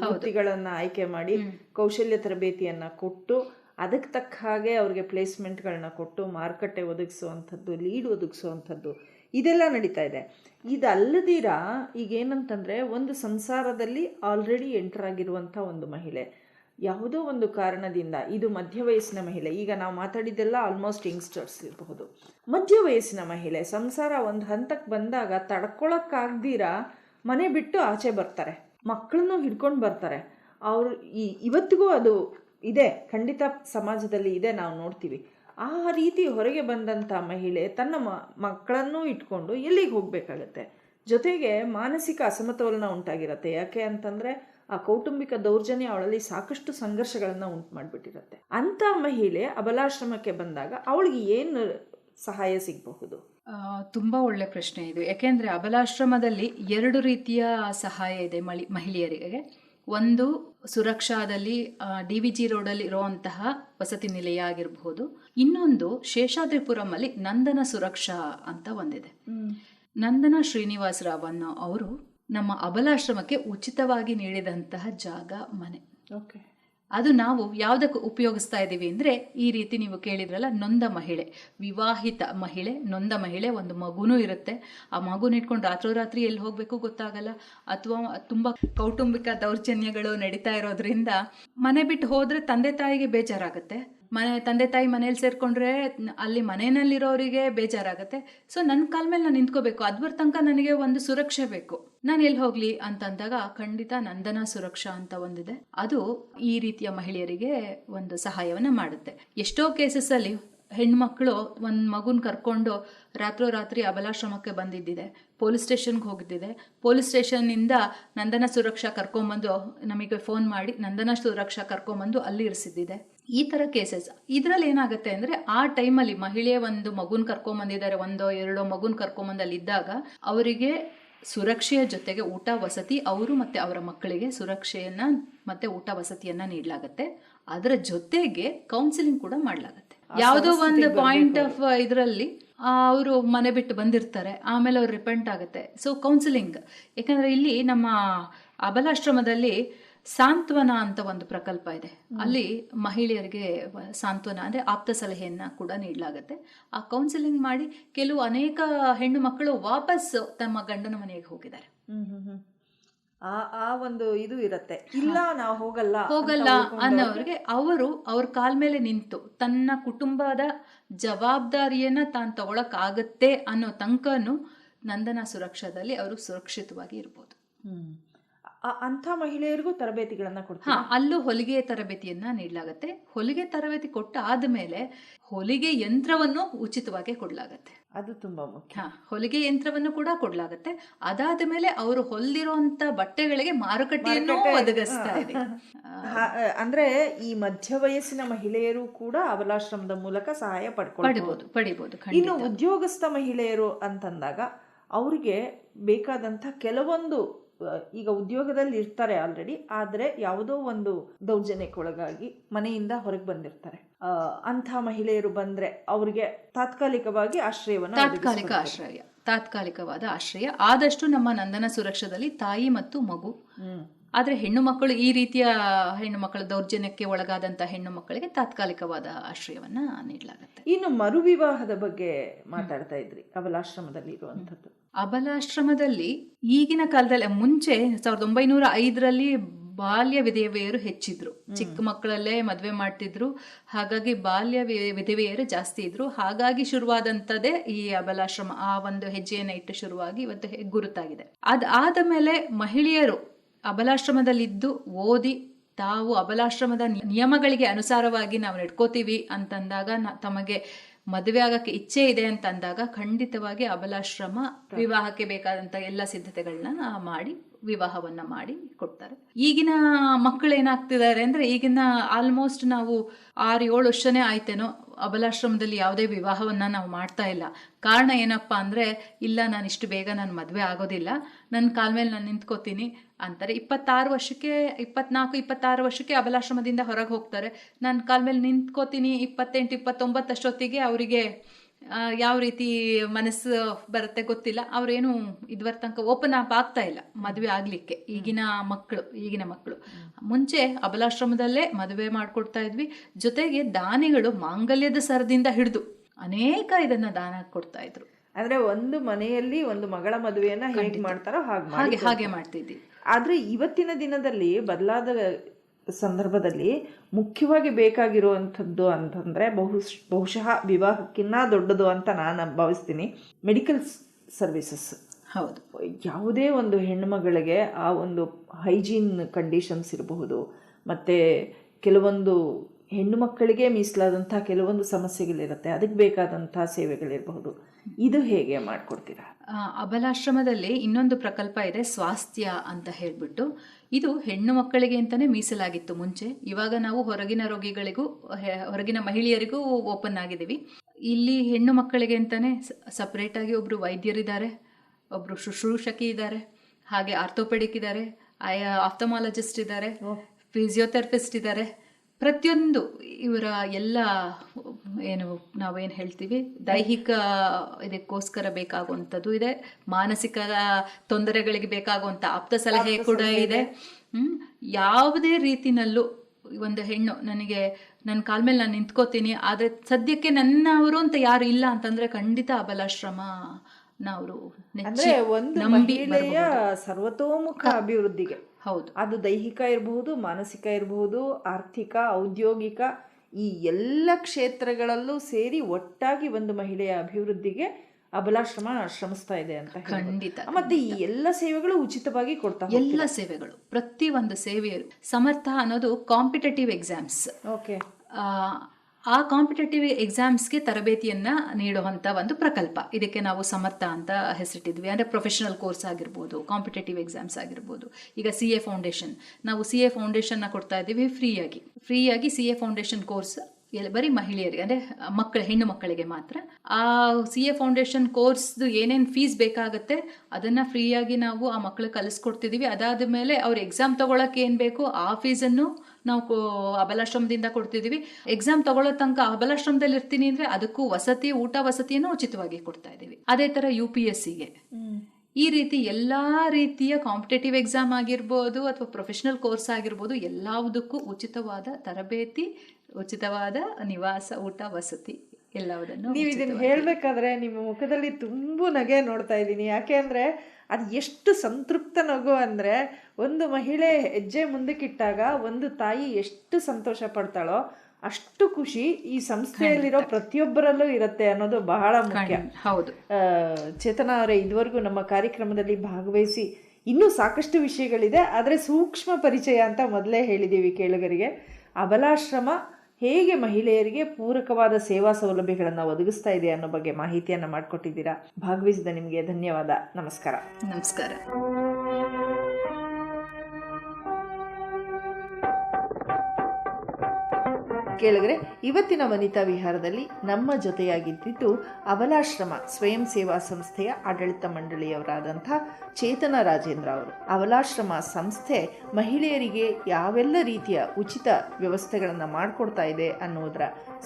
ವೃತ್ತಿಗಳನ್ನ ಆಯ್ಕೆ ಮಾಡಿ ಕೌಶಲ್ಯ ತರಬೇತಿಯನ್ನ ಕೊಟ್ಟು ಅದಕ್ಕೆ ತಕ್ಕ ಹಾಗೆ ಅವ್ರಿಗೆ ಪ್ಲೇಸ್ಮೆಂಟ್ಗಳನ್ನ ಕೊಟ್ಟು ಮಾರುಕಟ್ಟೆ ಒದಗಿಸುವಂಥದ್ದು ಲೀಡ್ ಒದಗಿಸುವಂಥದ್ದು ಇದೆಲ್ಲ ನಡೀತಾ ಇದೆ. ಇದಲ್ಲದಿರ ಈಗ ಏನಂತಂದ್ರೆ ಒಂದು ಸಂಸಾರದಲ್ಲಿ ಆಲ್ರೆಡಿ ಎಂಟರ್ ಆಗಿರುವಂಥ ಒಂದು ಮಹಿಳೆ. ಯಾವುದೋ ಒಂದು ಕಾರಣದಿಂದ ಇದು ಮಧ್ಯ ವಯಸ್ಸಿನ ಮಹಿಳೆ. ಈಗ ನಾವು ಮಾತಾಡಿದ್ದೆಲ್ಲ ಆಲ್ಮೋಸ್ಟ್ ಯಂಗ್ಸ್ಟರ್ಸ್ ಇರಬಹುದು. ಮಧ್ಯ ವಯಸ್ಸಿನ ಮಹಿಳೆ, ಸಂಸಾರ ಒಂದು ಹಂತಕ್ಕೆ ಬಂದಾಗ ತಡ್ಕೊಳಕ್ಕಾಗ್ದಿರಾ ಮನೆ ಬಿಟ್ಟು ಆಚೆ ಬರ್ತಾರೆ. ಮಕ್ಕಳನ್ನು ಹಿಡ್ಕೊಂಡು ಬರ್ತಾರೆ. ಅವರು ಈ, ಇವತ್ತಿಗೂ ಅದು ಇದೆ. ಖಂಡಿತ ಸಮಾಜದಲ್ಲಿ ಇದೆ, ನಾವು ನೋಡ್ತೀವಿ. ಆ ರೀತಿ ಹೊರಗೆ ಬಂದಂಥ ಮಹಿಳೆ ತನ್ನ ಮ, ಮಕ್ಕಳನ್ನೂ ಇಟ್ಕೊಂಡು ಎಲ್ಲಿಗೆ ಹೋಗಬೇಕಾಗತ್ತೆ? ಜೊತೆಗೆ ಮಾನಸಿಕ ಅಸಮತೋಲನ ಉಂಟಾಗಿರತ್ತೆ. ಯಾಕೆ ಅಂತಂದರೆ ಆ ಕೌಟುಂಬಿಕ ದೌರ್ಜನ್ಯ ಅವಳಲ್ಲಿ ಸಾಕಷ್ಟು ಸಂಘರ್ಷಗಳನ್ನು ಉಂಟು ಮಾಡಿಬಿಟ್ಟಿರುತ್ತೆ ಅಂಥ ಮಹಿಳೆ ಅಬಲಾಶ್ರಮಕ್ಕೆ ಬಂದಾಗ ಅವಳಿಗೆ ಏನು ಸಹಾಯ ಸಿಗಬಹುದು? ತುಂಬ ಒಳ್ಳೆ ಪ್ರಶ್ನೆ ಇದು. ಯಾಕೆಂದ್ರೆ ಅಬಲಾಶ್ರಮದಲ್ಲಿ ಎರಡು ರೀತಿಯ ಸಹಾಯ ಇದೆ ಮಳಿ ಮಹಿಳೆಯರಿಗೆ. ಒಂದು ಸುರಕ್ಷಾದಲ್ಲಿ ಡಿ ವಿ ಜಿ ರೋಡಲ್ಲಿ ಇರುವಂತಹ ವಸತಿ ನಿಲಯ ಆಗಿರಬಹುದು. ಇನ್ನೊಂದು ಶೇಷಾದ್ರಿಪುರಂ ಅಲ್ಲಿ ನಂದನ ಸುರಕ್ಷಾ ಅಂತ ಒಂದಿದೆ. ನಂದನ ಶ್ರೀನಿವಾಸ ರಾವ್ ಅನ್ನೋ ಅವರು ನಮ್ಮ ಅಬಲಾಶ್ರಮಕ್ಕೆ ಉಚಿತವಾಗಿ ನೀಡಿದಂತಹ ಜಾಗ ಮನೆ. ಓಕೆ ಅದು ನಾವು ಯಾವುದಕ್ಕೆ ಉಪಯೋಗಿಸ್ತಾ ಇದ್ದೀವಿ ಅಂದರೆ ಈ ರೀತಿ ನೀವು ಕೇಳಿದ್ರಲ್ಲ ನೊಂದ ಮಹಿಳೆ. ವಿವಾಹಿತ ಮಹಿಳೆ ನೊಂದ ಮಹಿಳೆ ಒಂದು ಮಗುನೂ ಇರುತ್ತೆ. ಆ ಮಗುನ ಇಟ್ಕೊಂಡು ರಾತ್ರೋರಾತ್ರಿ ಎಲ್ಲಿ ಹೋಗಬೇಕು ಗೊತ್ತಾಗಲ್ಲ. ಅಥವಾ ತುಂಬ ಕೌಟುಂಬಿಕ ದೌರ್ಜನ್ಯಗಳು ನಡೀತಾ ಇರೋದ್ರಿಂದ ಮನೆ ಬಿಟ್ಟು ಹೋದರೆ ತಂದೆ ತಾಯಿಗೆ ಬೇಜಾರಾಗುತ್ತೆ. ಮನೆ, ತಂದೆ, ತಾಯಿ ಮನೇಲಿ ಸೇರಿಕೊಂಡ್ರೆ ಅಲ್ಲಿ ಮನೆಯಲ್ಲಿರೋರಿಗೆ ಬೇಜಾರಾಗುತ್ತೆ. ಸೊ ನನ್ನ ಕಾಲ ಮೇಲೆ ನಾನು ನಿಂತ್ಕೋಬೇಕು. ಅದ್ರ ತನಕ ನನಗೆ ಒಂದು ಸುರಕ್ಷೆ ಬೇಕು. ನಾನು ಎಲ್ಲಿ ಹೋಗ್ಲಿ ಅಂತಂದಾಗ ಖಂಡಿತ ನಂದನ ಸುರಕ್ಷಾ ಅಂತ ಒಂದಿದೆ. ಅದು ಈ ರೀತಿಯ ಮಹಿಳೆಯರಿಗೆ ಒಂದು ಸಹಾಯವನ್ನು ಮಾಡುತ್ತೆ. ಎಷ್ಟೋ ಕೇಸಸ್ ಅಲ್ಲಿ ಹೆಣ್ಮಕ್ಳು ಒಂದು ಮಗುನ ಕರ್ಕೊಂಡು ರಾತ್ರೋರಾತ್ರಿ ಅಬಲಾಶ್ರಮಕ್ಕೆ ಬಂದಿದ್ದಿದೆ. ಪೊಲೀಸ್ ಸ್ಟೇಷನ್ಗೆ ಹೋಗಿದ್ದಿದೆ. ಪೊಲೀಸ್ ಸ್ಟೇಷನ್ನಿಂದ ನಂದನ ಸುರಕ್ಷಾ ಕರ್ಕೊಂಬಂದು ನಮಗೆ ಫೋನ್ ಮಾಡಿ ನಂದನ ಸುರಕ್ಷಾ ಕರ್ಕೊಂಬಂದು ಅಲ್ಲಿ ಇರಿಸಿದ್ದಿದೆ. ಈ ಥರ ಕೇಸಸ್ ಇದರಲ್ಲಿ ಏನಾಗುತ್ತೆ ಅಂದರೆ ಆ ಟೈಮಲ್ಲಿ ಮಹಿಳೆ ಒಂದು ಮಗುನ ಕರ್ಕೊಂಬಂದಿದ್ದಾರೆ ಒಂದೋ ಎರಡೋ ಮಗುನ ಕರ್ಕೊಂಬಂದು ಬಂದಲ್ಲಿ ಇದ್ದಾಗ ಅವರಿಗೆ ಸುರಕ್ಷೆಯ ಜೊತೆಗೆ ಊಟ ವಸತಿ ಅವರು ಮತ್ತೆ ಅವರ ಮಕ್ಕಳಿಗೆ ಸುರಕ್ಷೆಯನ್ನ ಮತ್ತೆ ಊಟ ವಸತಿಯನ್ನ ನೀಡಲಾಗುತ್ತೆ. ಅದರ ಜೊತೆಗೆ ಕೌನ್ಸಿಲಿಂಗ್ ಕೂಡ ಮಾಡಲಾಗುತ್ತೆ. ಯಾವುದೋ ಒಂದು ಪಾಯಿಂಟ್ ಆಫ್ ಇದರಲ್ಲಿ ಅವರು ಮನೆ ಬಿಟ್ಟು ಬಂದಿರ್ತಾರೆ ಆಮೇಲೆ ಅವ್ರು ರಿಪೆಂಟ್ ಆಗುತ್ತೆ. ಸೊ ಕೌನ್ಸಿಲಿಂಗ್ ಯಾಕಂದ್ರೆ ಇಲ್ಲಿ ನಮ್ಮ ಅಬಲಾಶ್ರಮದಲ್ಲಿ ಸಾಂತ್ವನ ಅಂತ ಒಂದು ಪ್ರಕಲ್ಪ ಇದೆ. ಅಲ್ಲಿ ಮಹಿಳೆಯರಿಗೆ ಸಾಂತ್ವನ ಅಂದ್ರೆ ಆಪ್ತ ಸಲಹೆಯನ್ನ ಕೂಡ ನೀಡಲಾಗುತ್ತೆ. ಆ ಕೌನ್ಸಿಲಿಂಗ್ ಮಾಡಿ ಕೆಲವು ಅನೇಕ ಹೆಣ್ಣು ಮಕ್ಕಳು ವಾಪಸ್ ತಮ್ಮ ಗಂಡನ ಮನೆಗೆ ಹೋಗಿದ್ದಾರೆ. ಆ ಆ ಒಂದು ಇದು ಇರುತ್ತೆ. ಇಲ್ಲ ನಾವು ಹೋಗಲ್ಲ ಹೋಗಲ್ಲ ಅನ್ನೋರಿಗೆ ಅವರು ಅವ್ರ ಕಾಲ್ ಮೇಲೆ ನಿಂತು ತನ್ನ ಕುಟುಂಬದ ಜವಾಬ್ದಾರಿಯನ್ನ ತಾನು ತಗೊಳಕ್ ಆಗತ್ತೆ ಅನ್ನೋ ತನಕನು ನಂದನ ಸುರಕ್ಷಾದಲ್ಲಿ ಅವರು ಸುರಕ್ಷಿತವಾಗಿ ಇರ್ಬೋದು. ಅಂಥ ಮಹಿಳೆಯರಿಗೂ ತರಬೇತಿಗಳನ್ನ ಕೊಡ್ತಾರೆ? ಹಾ ಅಲ್ಲೂ ಹೊಲಿಗೆ ತರಬೇತಿಯನ್ನ ನೀಡಲಾಗತ್ತೆ. ಹೊಲಿಗೆ ತರಬೇತಿ ಕೊಟ್ಟ ಆದ್ಮೇಲೆ ಹೊಲಿಗೆ ಯಂತ್ರವನ್ನು ಉಚಿತವಾಗಿ ಕೊಡಲಾಗತ್ತೆ. ಅದು ತುಂಬಾ ಮುಖ್ಯ. ಹೊಲಿಗೆ ಯಂತ್ರವನ್ನು ಕೂಡ ಕೊಡಲಾಗತ್ತೆ. ಅದಾದ ಮೇಲೆ ಅವರು ಹೊಲಿದಿರುವಂತ ಬಟ್ಟೆಗಳಿಗೆ ಮಾರುಕಟ್ಟೆಯನ್ನು ಒದಗಿಸ್ತಾರೆ ಒದಗಿಸ್ತಾ ಇದೆ ಅಂದ್ರೆ ಈ ಮಧ್ಯ ವಯಸ್ಸಿನ ಮಹಿಳೆಯರು ಕೂಡ ಅಬಲಾಶ್ರಮದ ಮೂಲಕ ಸಹಾಯ ಪಡ್ಕೊಳ್ಬಹುದು ಪಡಿಬಹುದು ಇನ್ನು ಉದ್ಯೋಗಸ್ಥ ಮಹಿಳೆಯರು ಅಂತಂದಾಗ ಅವರಿಗೆ ಬೇಕಾದಂತ ಕೆಲವೊಂದು ಈಗ ಉದ್ಯೋಗದಲ್ಲಿ ಇರ್ತಾರೆ ಆಲ್ರೆಡಿ ಆದರೆ ಯಾವುದೋ ಒಂದು ದೌರ್ಜನ್ಯಕ್ಕೊಳಗಾಗಿ ಮನೆಯಿಂದ ಹೊರಗೆ ಬಂದಿರ್ತಾರೆ. ಅಂಥ ಮಹಿಳೆಯರು ಬಂದ್ರೆ ಅವರಿಗೆ ತಾತ್ಕಾಲಿಕವಾಗಿ ಆಶ್ರಯವನ್ನು ತಾತ್ಕಾಲಿಕ ಆಶ್ರಯ ತಾತ್ಕಾಲಿಕವಾದ ಆಶ್ರಯ. ಆದಷ್ಟು ನಮ್ಮ ನಂದನ ಸುರಕ್ಷದಲ್ಲಿ ತಾಯಿ ಮತ್ತು ಮಗು ಹ್ಮ್. ಆದ್ರೆ ಹೆಣ್ಣು ಮಕ್ಕಳು ಈ ರೀತಿಯ ಹೆಣ್ಣು ಮಕ್ಕಳ ದೌರ್ಜನ್ಯಕ್ಕೆ ಒಳಗಾದಂಥ ಹೆಣ್ಣು ಮಕ್ಕಳಿಗೆ ತಾತ್ಕಾಲಿಕವಾದ ಆಶ್ರಯವನ್ನ ನೀಡಲಾಗುತ್ತೆ. ಇನ್ನು ಮರುವಿವಾಹದ ಬಗ್ಗೆ ಮಾತಾಡ್ತಾ ಇದ್ರಿ ಅಬಲಾಶ್ರಮದಲ್ಲಿ ಇರುವಂಥದ್ದು. ಅಬಲಾಶ್ರಮದಲ್ಲಿ ಈಗಿನ ಕಾಲದಲ್ಲಿ ಮುಂಚೆ ಸಾವಿರದ ಒಂಬೈನೂರ ಐದರಲ್ಲಿ ಬಾಲ್ಯ ವಿಧವೆಯರು ಹೆಚ್ಚಿದ್ರು. ಚಿಕ್ಕ ಮಕ್ಕಳಲ್ಲೇ ಮದುವೆ ಮಾಡ್ತಿದ್ರು. ಹಾಗಾಗಿ ಬಾಲ್ಯ ವಿಧವೆಯರು ಜಾಸ್ತಿ ಇದ್ರು. ಹಾಗಾಗಿ ಶುರುವಾದಂಥದ್ದೇ ಈ ಅಬಲಾಶ್ರಮ ಆ ಒಂದು ಹೆಜ್ಜೆಯನ್ನು ಇಟ್ಟು ಶುರುವಾಗಿ ಇವತ್ತು ಗುರುತಾಗಿದೆ. ಅದಾದ ಮೇಲೆ ಮಹಿಳೆಯರು ಅಬಲಾಶ್ರಮದಲ್ಲಿದ್ದು ಓದಿ ತಾವು ಅಬಲಾಶ್ರಮದ ನಿಯಮಗಳಿಗೆ ಅನುಸಾರವಾಗಿ ನಾವು ನಡ್ಕೋತೀವಿ ಅಂತಂದಾಗ ತಮಗೆ ಮದುವೆ ಆಗಕ್ಕೆ ಇಚ್ಛೆ ಇದೆ ಅಂತಂದಾಗ ಖಂಡಿತವಾಗಿ ಅಬಲಾಶ್ರಮ ವಿವಾಹಕ್ಕೆ ಬೇಕಾದಂತ ಎಲ್ಲ ಸಿದ್ಧತೆಗಳನ್ನ ಮಾಡಿ ವಿವಾಹವನ್ನ ಮಾಡಿ ಕೊಡ್ತಾರೆ. ಈಗಿನ ಮಕ್ಕಳು ಏನಾಗ್ತಿದ್ದಾರೆ ಅಂದ್ರೆ ಈಗಿನ ಆಲ್ಮೋಸ್ಟ್ ನಾವು ಆರು ಏಳು ವರ್ಷನೇ ಆಯ್ತೇನೋ, ಅಬಲಾಶ್ರಮದಲ್ಲಿ ಯಾವುದೇ ವಿವಾಹವನ್ನ ನಾವು ಮಾಡ್ತಾ ಇಲ್ಲ. ಕಾರಣ ಏನಪ್ಪಾ ಅಂದ್ರೆ, ಇಲ್ಲ, ನಾನು ಇಷ್ಟು ಬೇಗ ನಾನು ಮದುವೆ ಆಗೋದಿಲ್ಲ ನನ್ನ ಕಾಲ ಮೇಲೆ ನಾನು ನಿಂತ್ಕೋತೀನಿ ಅಂತಾರೆ. ಇಪ್ಪತ್ತಾರು ವರ್ಷಕ್ಕೆ, ಇಪ್ಪತ್ನಾಲ್ಕು, ಇಪ್ಪತ್ತಾರು ವರ್ಷಕ್ಕೆ ಅಬಲಾಶ್ರಮದಿಂದ ಹೊರಗೆ ಹೋಗ್ತಾರೆ. ನನ್ನ ಕಾಲ ಮೇಲೆ ನಿಂತ್ಕೋತೀನಿ, ಇಪ್ಪತ್ತೆಂಟು ಇಪ್ಪತ್ತೊಂಬತ್ತಷ್ಟೊತ್ತಿಗೆ ಅವರಿಗೆ ಯಾವ ರೀತಿ ಮನಸ್ಸು ಬರುತ್ತೆ ಗೊತ್ತಿಲ್ಲ. ಅವ್ರೇನು ಇದುವರ ತನಕ ಓಪನ್ ಅಪ್ ಆಗ್ತಾ ಇಲ್ಲ ಮದುವೆ ಆಗ್ಲಿಕ್ಕೆ. ಈಗಿನ ಮಕ್ಕಳು ಈಗಿನ ಮಕ್ಕಳು. ಮುಂಚೆ ಅಬಲಾಶ್ರಮದಲ್ಲೇ ಮದುವೆ ಮಾಡಿಕೊಡ್ತಾ ಇದ್ವಿ. ಜೊತೆಗೆ ದಾನಿಗಳು ಮಾಂಗಲ್ಯದ ಸರದಿಂದ ಹಿಡಿದು ಅನೇಕ ಇದನ್ನ ದಾನ ಕೊಡ್ತಾ ಇದ್ರು. ಅಂದ್ರೆ ಒಂದು ಮನೆಯಲ್ಲಿ ಒಂದು ಮಗಳ ಮದುವೆಯನ್ನ ಹೇಗೆ ಮಾಡ್ತಾರೋ ಹಾಗೆ ಹಾಗೆ ಮಾಡಿ ಹಾಗೆ ಮಾಡ್ತಿದ್ವಿ. ಆದ್ರೆ ಇವತ್ತಿನ ದಿನದಲ್ಲಿ ಬದಲಾದ ಸಂದರ್ಭದಲ್ಲಿ ಮುಖ್ಯವಾಗಿ ಬೇಕಾಗಿರುವಂಥದ್ದು ಅಂತಂದರೆ ಬಹುಶ್ ಬಹುಶಃ ವಿವಾಹಕ್ಕಿನ್ನ ದೊಡ್ಡದು ಅಂತ ನಾನು ಭಾವಿಸ್ತೀನಿ ಮೆಡಿಕಲ್ ಸರ್ವಿಸಸ್. ಹೌದು. ಯಾವುದೇ ಒಂದು ಹೆಣ್ಣುಮಗಳಿಗೆ ಆ ಒಂದು ಹೈಜೀನ್ ಕಂಡೀಷನ್ಸ್ ಇರಬಹುದು ಮತ್ತು ಕೆಲವೊಂದು ಹೆಣ್ಣು ಮಕ್ಕಳಿಗೆ ಮೀಸಲಾದಂಥ ಕೆಲವೊಂದು ಸಮಸ್ಯೆಗಳಿರುತ್ತೆ ಅದಕ್ಕೆ ಬೇಕಾದಂಥ ಸೇವೆಗಳಿರಬಹುದು. ಇದು ಹೇಗೆ ಮಾಡಿಕೊಡ್ತೀರಾ? ಅಬಲಾಶ್ರಮದಲ್ಲಿ ಇನ್ನೊಂದು ಪ್ರಕಲ್ಪ ಇದೆ ಸ್ವಾಸ್ಥ್ಯ ಅಂತ ಹೇಳಿಬಿಟ್ಟು. ಇದು ಹೆಣ್ಣು ಮಕ್ಕಳಿಗೆ ಅಂತಲೇ ಮೀಸಲಾಗಿತ್ತು ಮುಂಚೆ. ಇವಾಗ ನಾವು ಹೊರಗಿನ ರೋಗಿಗಳಿಗೂ ಹೊರಗಿನ ಮಹಿಳೆಯರಿಗೂ ಓಪನ್ ಆಗಿದ್ದೀವಿ. ಇಲ್ಲಿ ಹೆಣ್ಣು ಮಕ್ಕಳಿಗೆ ಅಂತಲೇ ಸಪ್ರೇಟಾಗಿ ಒಬ್ಬರು ವೈದ್ಯರಿದ್ದಾರೆ ಒಬ್ಬರು ಶುಶ್ರೂಷಕಿ ಇದ್ದಾರೆ ಹಾಗೆ ಆರ್ಥೋಪೆಡಿಕ್ ಇದ್ದಾರೆ ಆಯಾ ಆಫ್ತಮಾಲಜಿಸ್ಟ್ ಇದ್ದಾರೆ ಫಿಸಿಯೋಥೆರಪಿಸ್ಟ್ ಇದ್ದಾರೆ. ಪ್ರತಿಯೊಂದು ಇವರ ಎಲ್ಲ ಏನು ನಾವೇನು ಹೇಳ್ತೀವಿ ದೈಹಿಕ ಇದಕ್ಕೋಸ್ಕರ ಬೇಕಾಗುವಂಥದ್ದು ಇದೆ ಮಾನಸಿಕ ತೊಂದರೆಗಳಿಗೆ ಬೇಕಾಗುವಂಥ ಆಪ್ತ ಸಲಹೆ ಕೂಡ ಇದೆ. ಹ್ಮ್. ಯಾವುದೇ ರೀತಿನಲ್ಲೂ ಒಂದು ಹೆಣ್ಣು ನನಗೆ ನನ್ನ ಕಾಲ ಮೇಲೆ ನಾನು ನಿಂತ್ಕೋತೀನಿ ಆದರೆ ಸದ್ಯಕ್ಕೆ ನನ್ನವರು ಅಂತ ಯಾರು ಇಲ್ಲ ಅಂತಂದ್ರೆ ಖಂಡಿತ ಅಬಲಾಶ್ರಮ ನಾವು ಅಂದ್ರೆ ಒಂದು ಮಹಿಳೆಯ ಸರ್ವತೋಮುಖ ಅಭಿವೃದ್ಧಿಗೆ. ಹೌದು. ಅದು ದೈಹಿಕ ಇರಬಹುದು ಮಾನಸಿಕ ಇರಬಹುದು ಆರ್ಥಿಕ ಔದ್ಯೋಗಿಕ ಈ ಎಲ್ಲ ಕ್ಷೇತ್ರಗಳಲ್ಲೂ ಸೇರಿ ಒಟ್ಟಾಗಿ ಒಂದು ಮಹಿಳೆಯ ಅಭಿವೃದ್ಧಿಗೆ ಅಬಲಾಶ್ರಮ ಶ್ರಮಿಸ್ತಾ ಇದೆ ಅಂತ ಖಂಡಿತ ಮತ್ತೆ ಈ ಎಲ್ಲ ಸೇವೆಗಳು ಉಚಿತವಾಗಿ ಕೊಡ್ತಾರೆ ಎಲ್ಲ ಸೇವೆಗಳು ಪ್ರತಿ ಒಂದು ಸೇವೆಯರು ಸಮರ್ಥ ಅನ್ನೋದು ಕಾಂಪಿಟೇಟಿವ್ ಎಕ್ಸಾಮ್ಸ್ ಓಕೆ ಆ ಕಾಂಪಿಟೇಟಿವ್ ಎಕ್ಸಾಮ್ಸ್ಗೆ ತರಬೇತಿಯನ್ನು ನೀಡುವಂಥ ಒಂದು ಪ್ರಕಲ್ಪ. ಇದಕ್ಕೆ ನಾವು ಸಮರ್ಥ ಅಂತ ಹೆಸರಿಟ್ಟಿದ್ವಿ. ಅಂದರೆ ಪ್ರೊಫೆಷನಲ್ ಕೋರ್ಸ್ ಆಗಿರ್ಬೋದು ಕಾಂಪಿಟೇಟಿವ್ ಎಕ್ಸಾಮ್ಸ್ ಆಗಿರ್ಬೋದು. ಈಗ ಸಿ ಎ ಫೌಂಡೇಶನ್ ನಾವು ಸಿ ಎ ಫೌಂಡೇಶನ್ನ ಕೊಡ್ತಾ ಇದ್ದೀವಿ ಫ್ರೀಯಾಗಿ. ಫ್ರೀಯಾಗಿ ಸಿ ಎ ಫೌಂಡೇಶನ್ ಕೋರ್ಸ್ ಎಲ್ಲ ಬರೀ ಮಹಿಳೆಯರಿಗೆ, ಅಂದರೆ ಮಕ್ಕಳ, ಹೆಣ್ಣು ಮಕ್ಕಳಿಗೆ ಮಾತ್ರ. ಆ ಸಿ ಎ ಫೌಂಡೇಶನ್ ಕೋರ್ಸ್ದು ಏನೇನು ಫೀಸ್ ಬೇಕಾಗುತ್ತೆ, ಅದನ್ನು ಫ್ರೀಯಾಗಿ ನಾವು ಆ ಮಕ್ಕಳಿಗೆ ಕಲಿಸ್ಕೊಡ್ತಿದ್ದೀವಿ ಅದಾದ ಮೇಲೆ ಅವ್ರು ಎಕ್ಸಾಮ್ ತೊಗೊಳಕ್ಕೆ ಏನು ಬೇಕು, ಆ ಫೀಸನ್ನು ನಾವು ಅಬಲಾಶ್ರಮದಿಂದ ಕೊಡ್ತಿದ್ದೀವಿ ಎಕ್ಸಾಮ್ ತಗೊಳ್ಳೋ ತನಕ ಅಬಲಾಶ್ರಮದಲ್ಲಿ ಇರ್ತೀನಿ ಅಂದ್ರೆ ಅದಕ್ಕೂ ವಸತಿ ಊಟ ವಸತಿಯನ್ನು ಉಚಿತವಾಗಿ ಕೊಡ್ತಾ ಇದ್ದೀವಿ. ಅದೇ ತರ ಯು ಪಿ ಎಸ್ ಸಿಗೆ ಈ ರೀತಿ ಎಲ್ಲ ರೀತಿಯ ಕಾಂಪಿಟೇಟಿವ್ ಎಕ್ಸಾಮ್ ಆಗಿರ್ಬೋದು ಅಥವಾ ಪ್ರೊಫೆಷನಲ್ ಕೋರ್ಸ್ ಆಗಿರ್ಬೋದು ಎಲ್ಲದಕ್ಕೂ ಉಚಿತವಾದ ತರಬೇತಿ ಉಚಿತವಾದ ನಿವಾಸ ಊಟ ವಸತಿ ಎಲ್ಲವುದನ್ನು ನೀವು ಇದನ್ನು ಹೇಳಬೇಕಾದ್ರೆ ನಿಮ್ಮ ಮುಖದಲ್ಲಿ ತುಂಬ ನಗೆ ನೋಡ್ತಾ ಇದ್ದೀನಿ. ಯಾಕೆ ಅಂದ್ರೆ ಅದು ಎಷ್ಟು ಸಂತೃಪ್ತ ನಗು ಅಂದ್ರೆ ಒಂದು ಮಹಿಳೆ ಹೆಜ್ಜೆ ಮುಂದಕ್ಕಿಟ್ಟಾಗ ಒಂದು ತಾಯಿ ಎಷ್ಟು ಸಂತೋಷ ಪಡ್ತಾಳೋ ಅಷ್ಟು ಖುಷಿ ಈ ಸಂಸ್ಥೆಯಲ್ಲಿರೋ ಪ್ರತಿಯೊಬ್ಬರಲ್ಲೂ ಇರುತ್ತೆ ಅನ್ನೋದು ಬಹಳ ಮುಖ್ಯ. ಹೌದು. ಚೇತನ ಅವರೇ ಇದುವರೆಗೂ ನಮ್ಮ ಕಾರ್ಯಕ್ರಮದಲ್ಲಿ ಭಾಗವಹಿಸಿ ಇನ್ನೂ ಸಾಕಷ್ಟು ವಿಷಯಗಳಿದೆ ಆದರೆ ಸೂಕ್ಷ್ಮ ಪರಿಚಯ ಅಂತ ಮೊದಲೇ ಹೇಳಿದ್ದೀವಿ ಕೇಳುಗರಿಗೆ. ಅಬಲಾಶ್ರಮ ಹೇಗೆ ಮಹಿಳೆಯರಿಗೆ ಪೂರಕವಾದ ಸೇವಾ ಸೌಲಭ್ಯಗಳನ್ನು ಒದಗಿಸ್ತಾ ಇದೆ ಅನ್ನೋ ಬಗ್ಗೆ ಮಾಹಿತಿಯನ್ನು ಮಾಡಿಕೊಟ್ಟಿದ್ದೀರಾ. ಭಾಗವಹಿಸಿದ ನಿಮಗೆ ಧನ್ಯವಾದ. ನಮಸ್ಕಾರ. ನಮಸ್ಕಾರ. ಕೇಳಿದ್ರೆ ಇವತ್ತಿನ ವನಿತಾ ವಿಹಾರದಲ್ಲಿ ನಮ್ಮ ಜೊತೆಯಾಗಿದ್ದಿದ್ದು ಅವಲಾಶ್ರಮ ಸ್ವಯಂ ಸೇವಾ ಸಂಸ್ಥೆಯ ಆಡಳಿತ ಮಂಡಳಿಯವರಾದಂಥ ಚೇತನ ರಾಜೇಂದ್ರ ಅವರು. ಅವಲಾಶ್ರಮ ಸಂಸ್ಥೆ ಮಹಿಳೆಯರಿಗೆ ಯಾವೆಲ್ಲ ರೀತಿಯ ಉಚಿತ ವ್ಯವಸ್ಥೆಗಳನ್ನು ಮಾಡಿಕೊಡ್ತಾ ಇದೆ ಅನ್ನೋದರ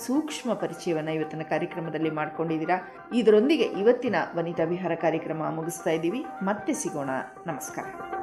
ಸೂಕ್ಷ್ಮ ಪರಿಚಯವನ್ನು ಇವತ್ತಿನ ಕಾರ್ಯಕ್ರಮದಲ್ಲಿ ಮಾಡ್ಕೊಂಡಿದ್ದೀರಾ. ಇದರೊಂದಿಗೆ ಇವತ್ತಿನ ವನಿತಾ ವಿಹಾರ ಕಾರ್ಯಕ್ರಮ ಮುಗಿಸ್ತಾ ಇದ್ದೀವಿ. ಮತ್ತೆ ಸಿಗೋಣ. ನಮಸ್ಕಾರ.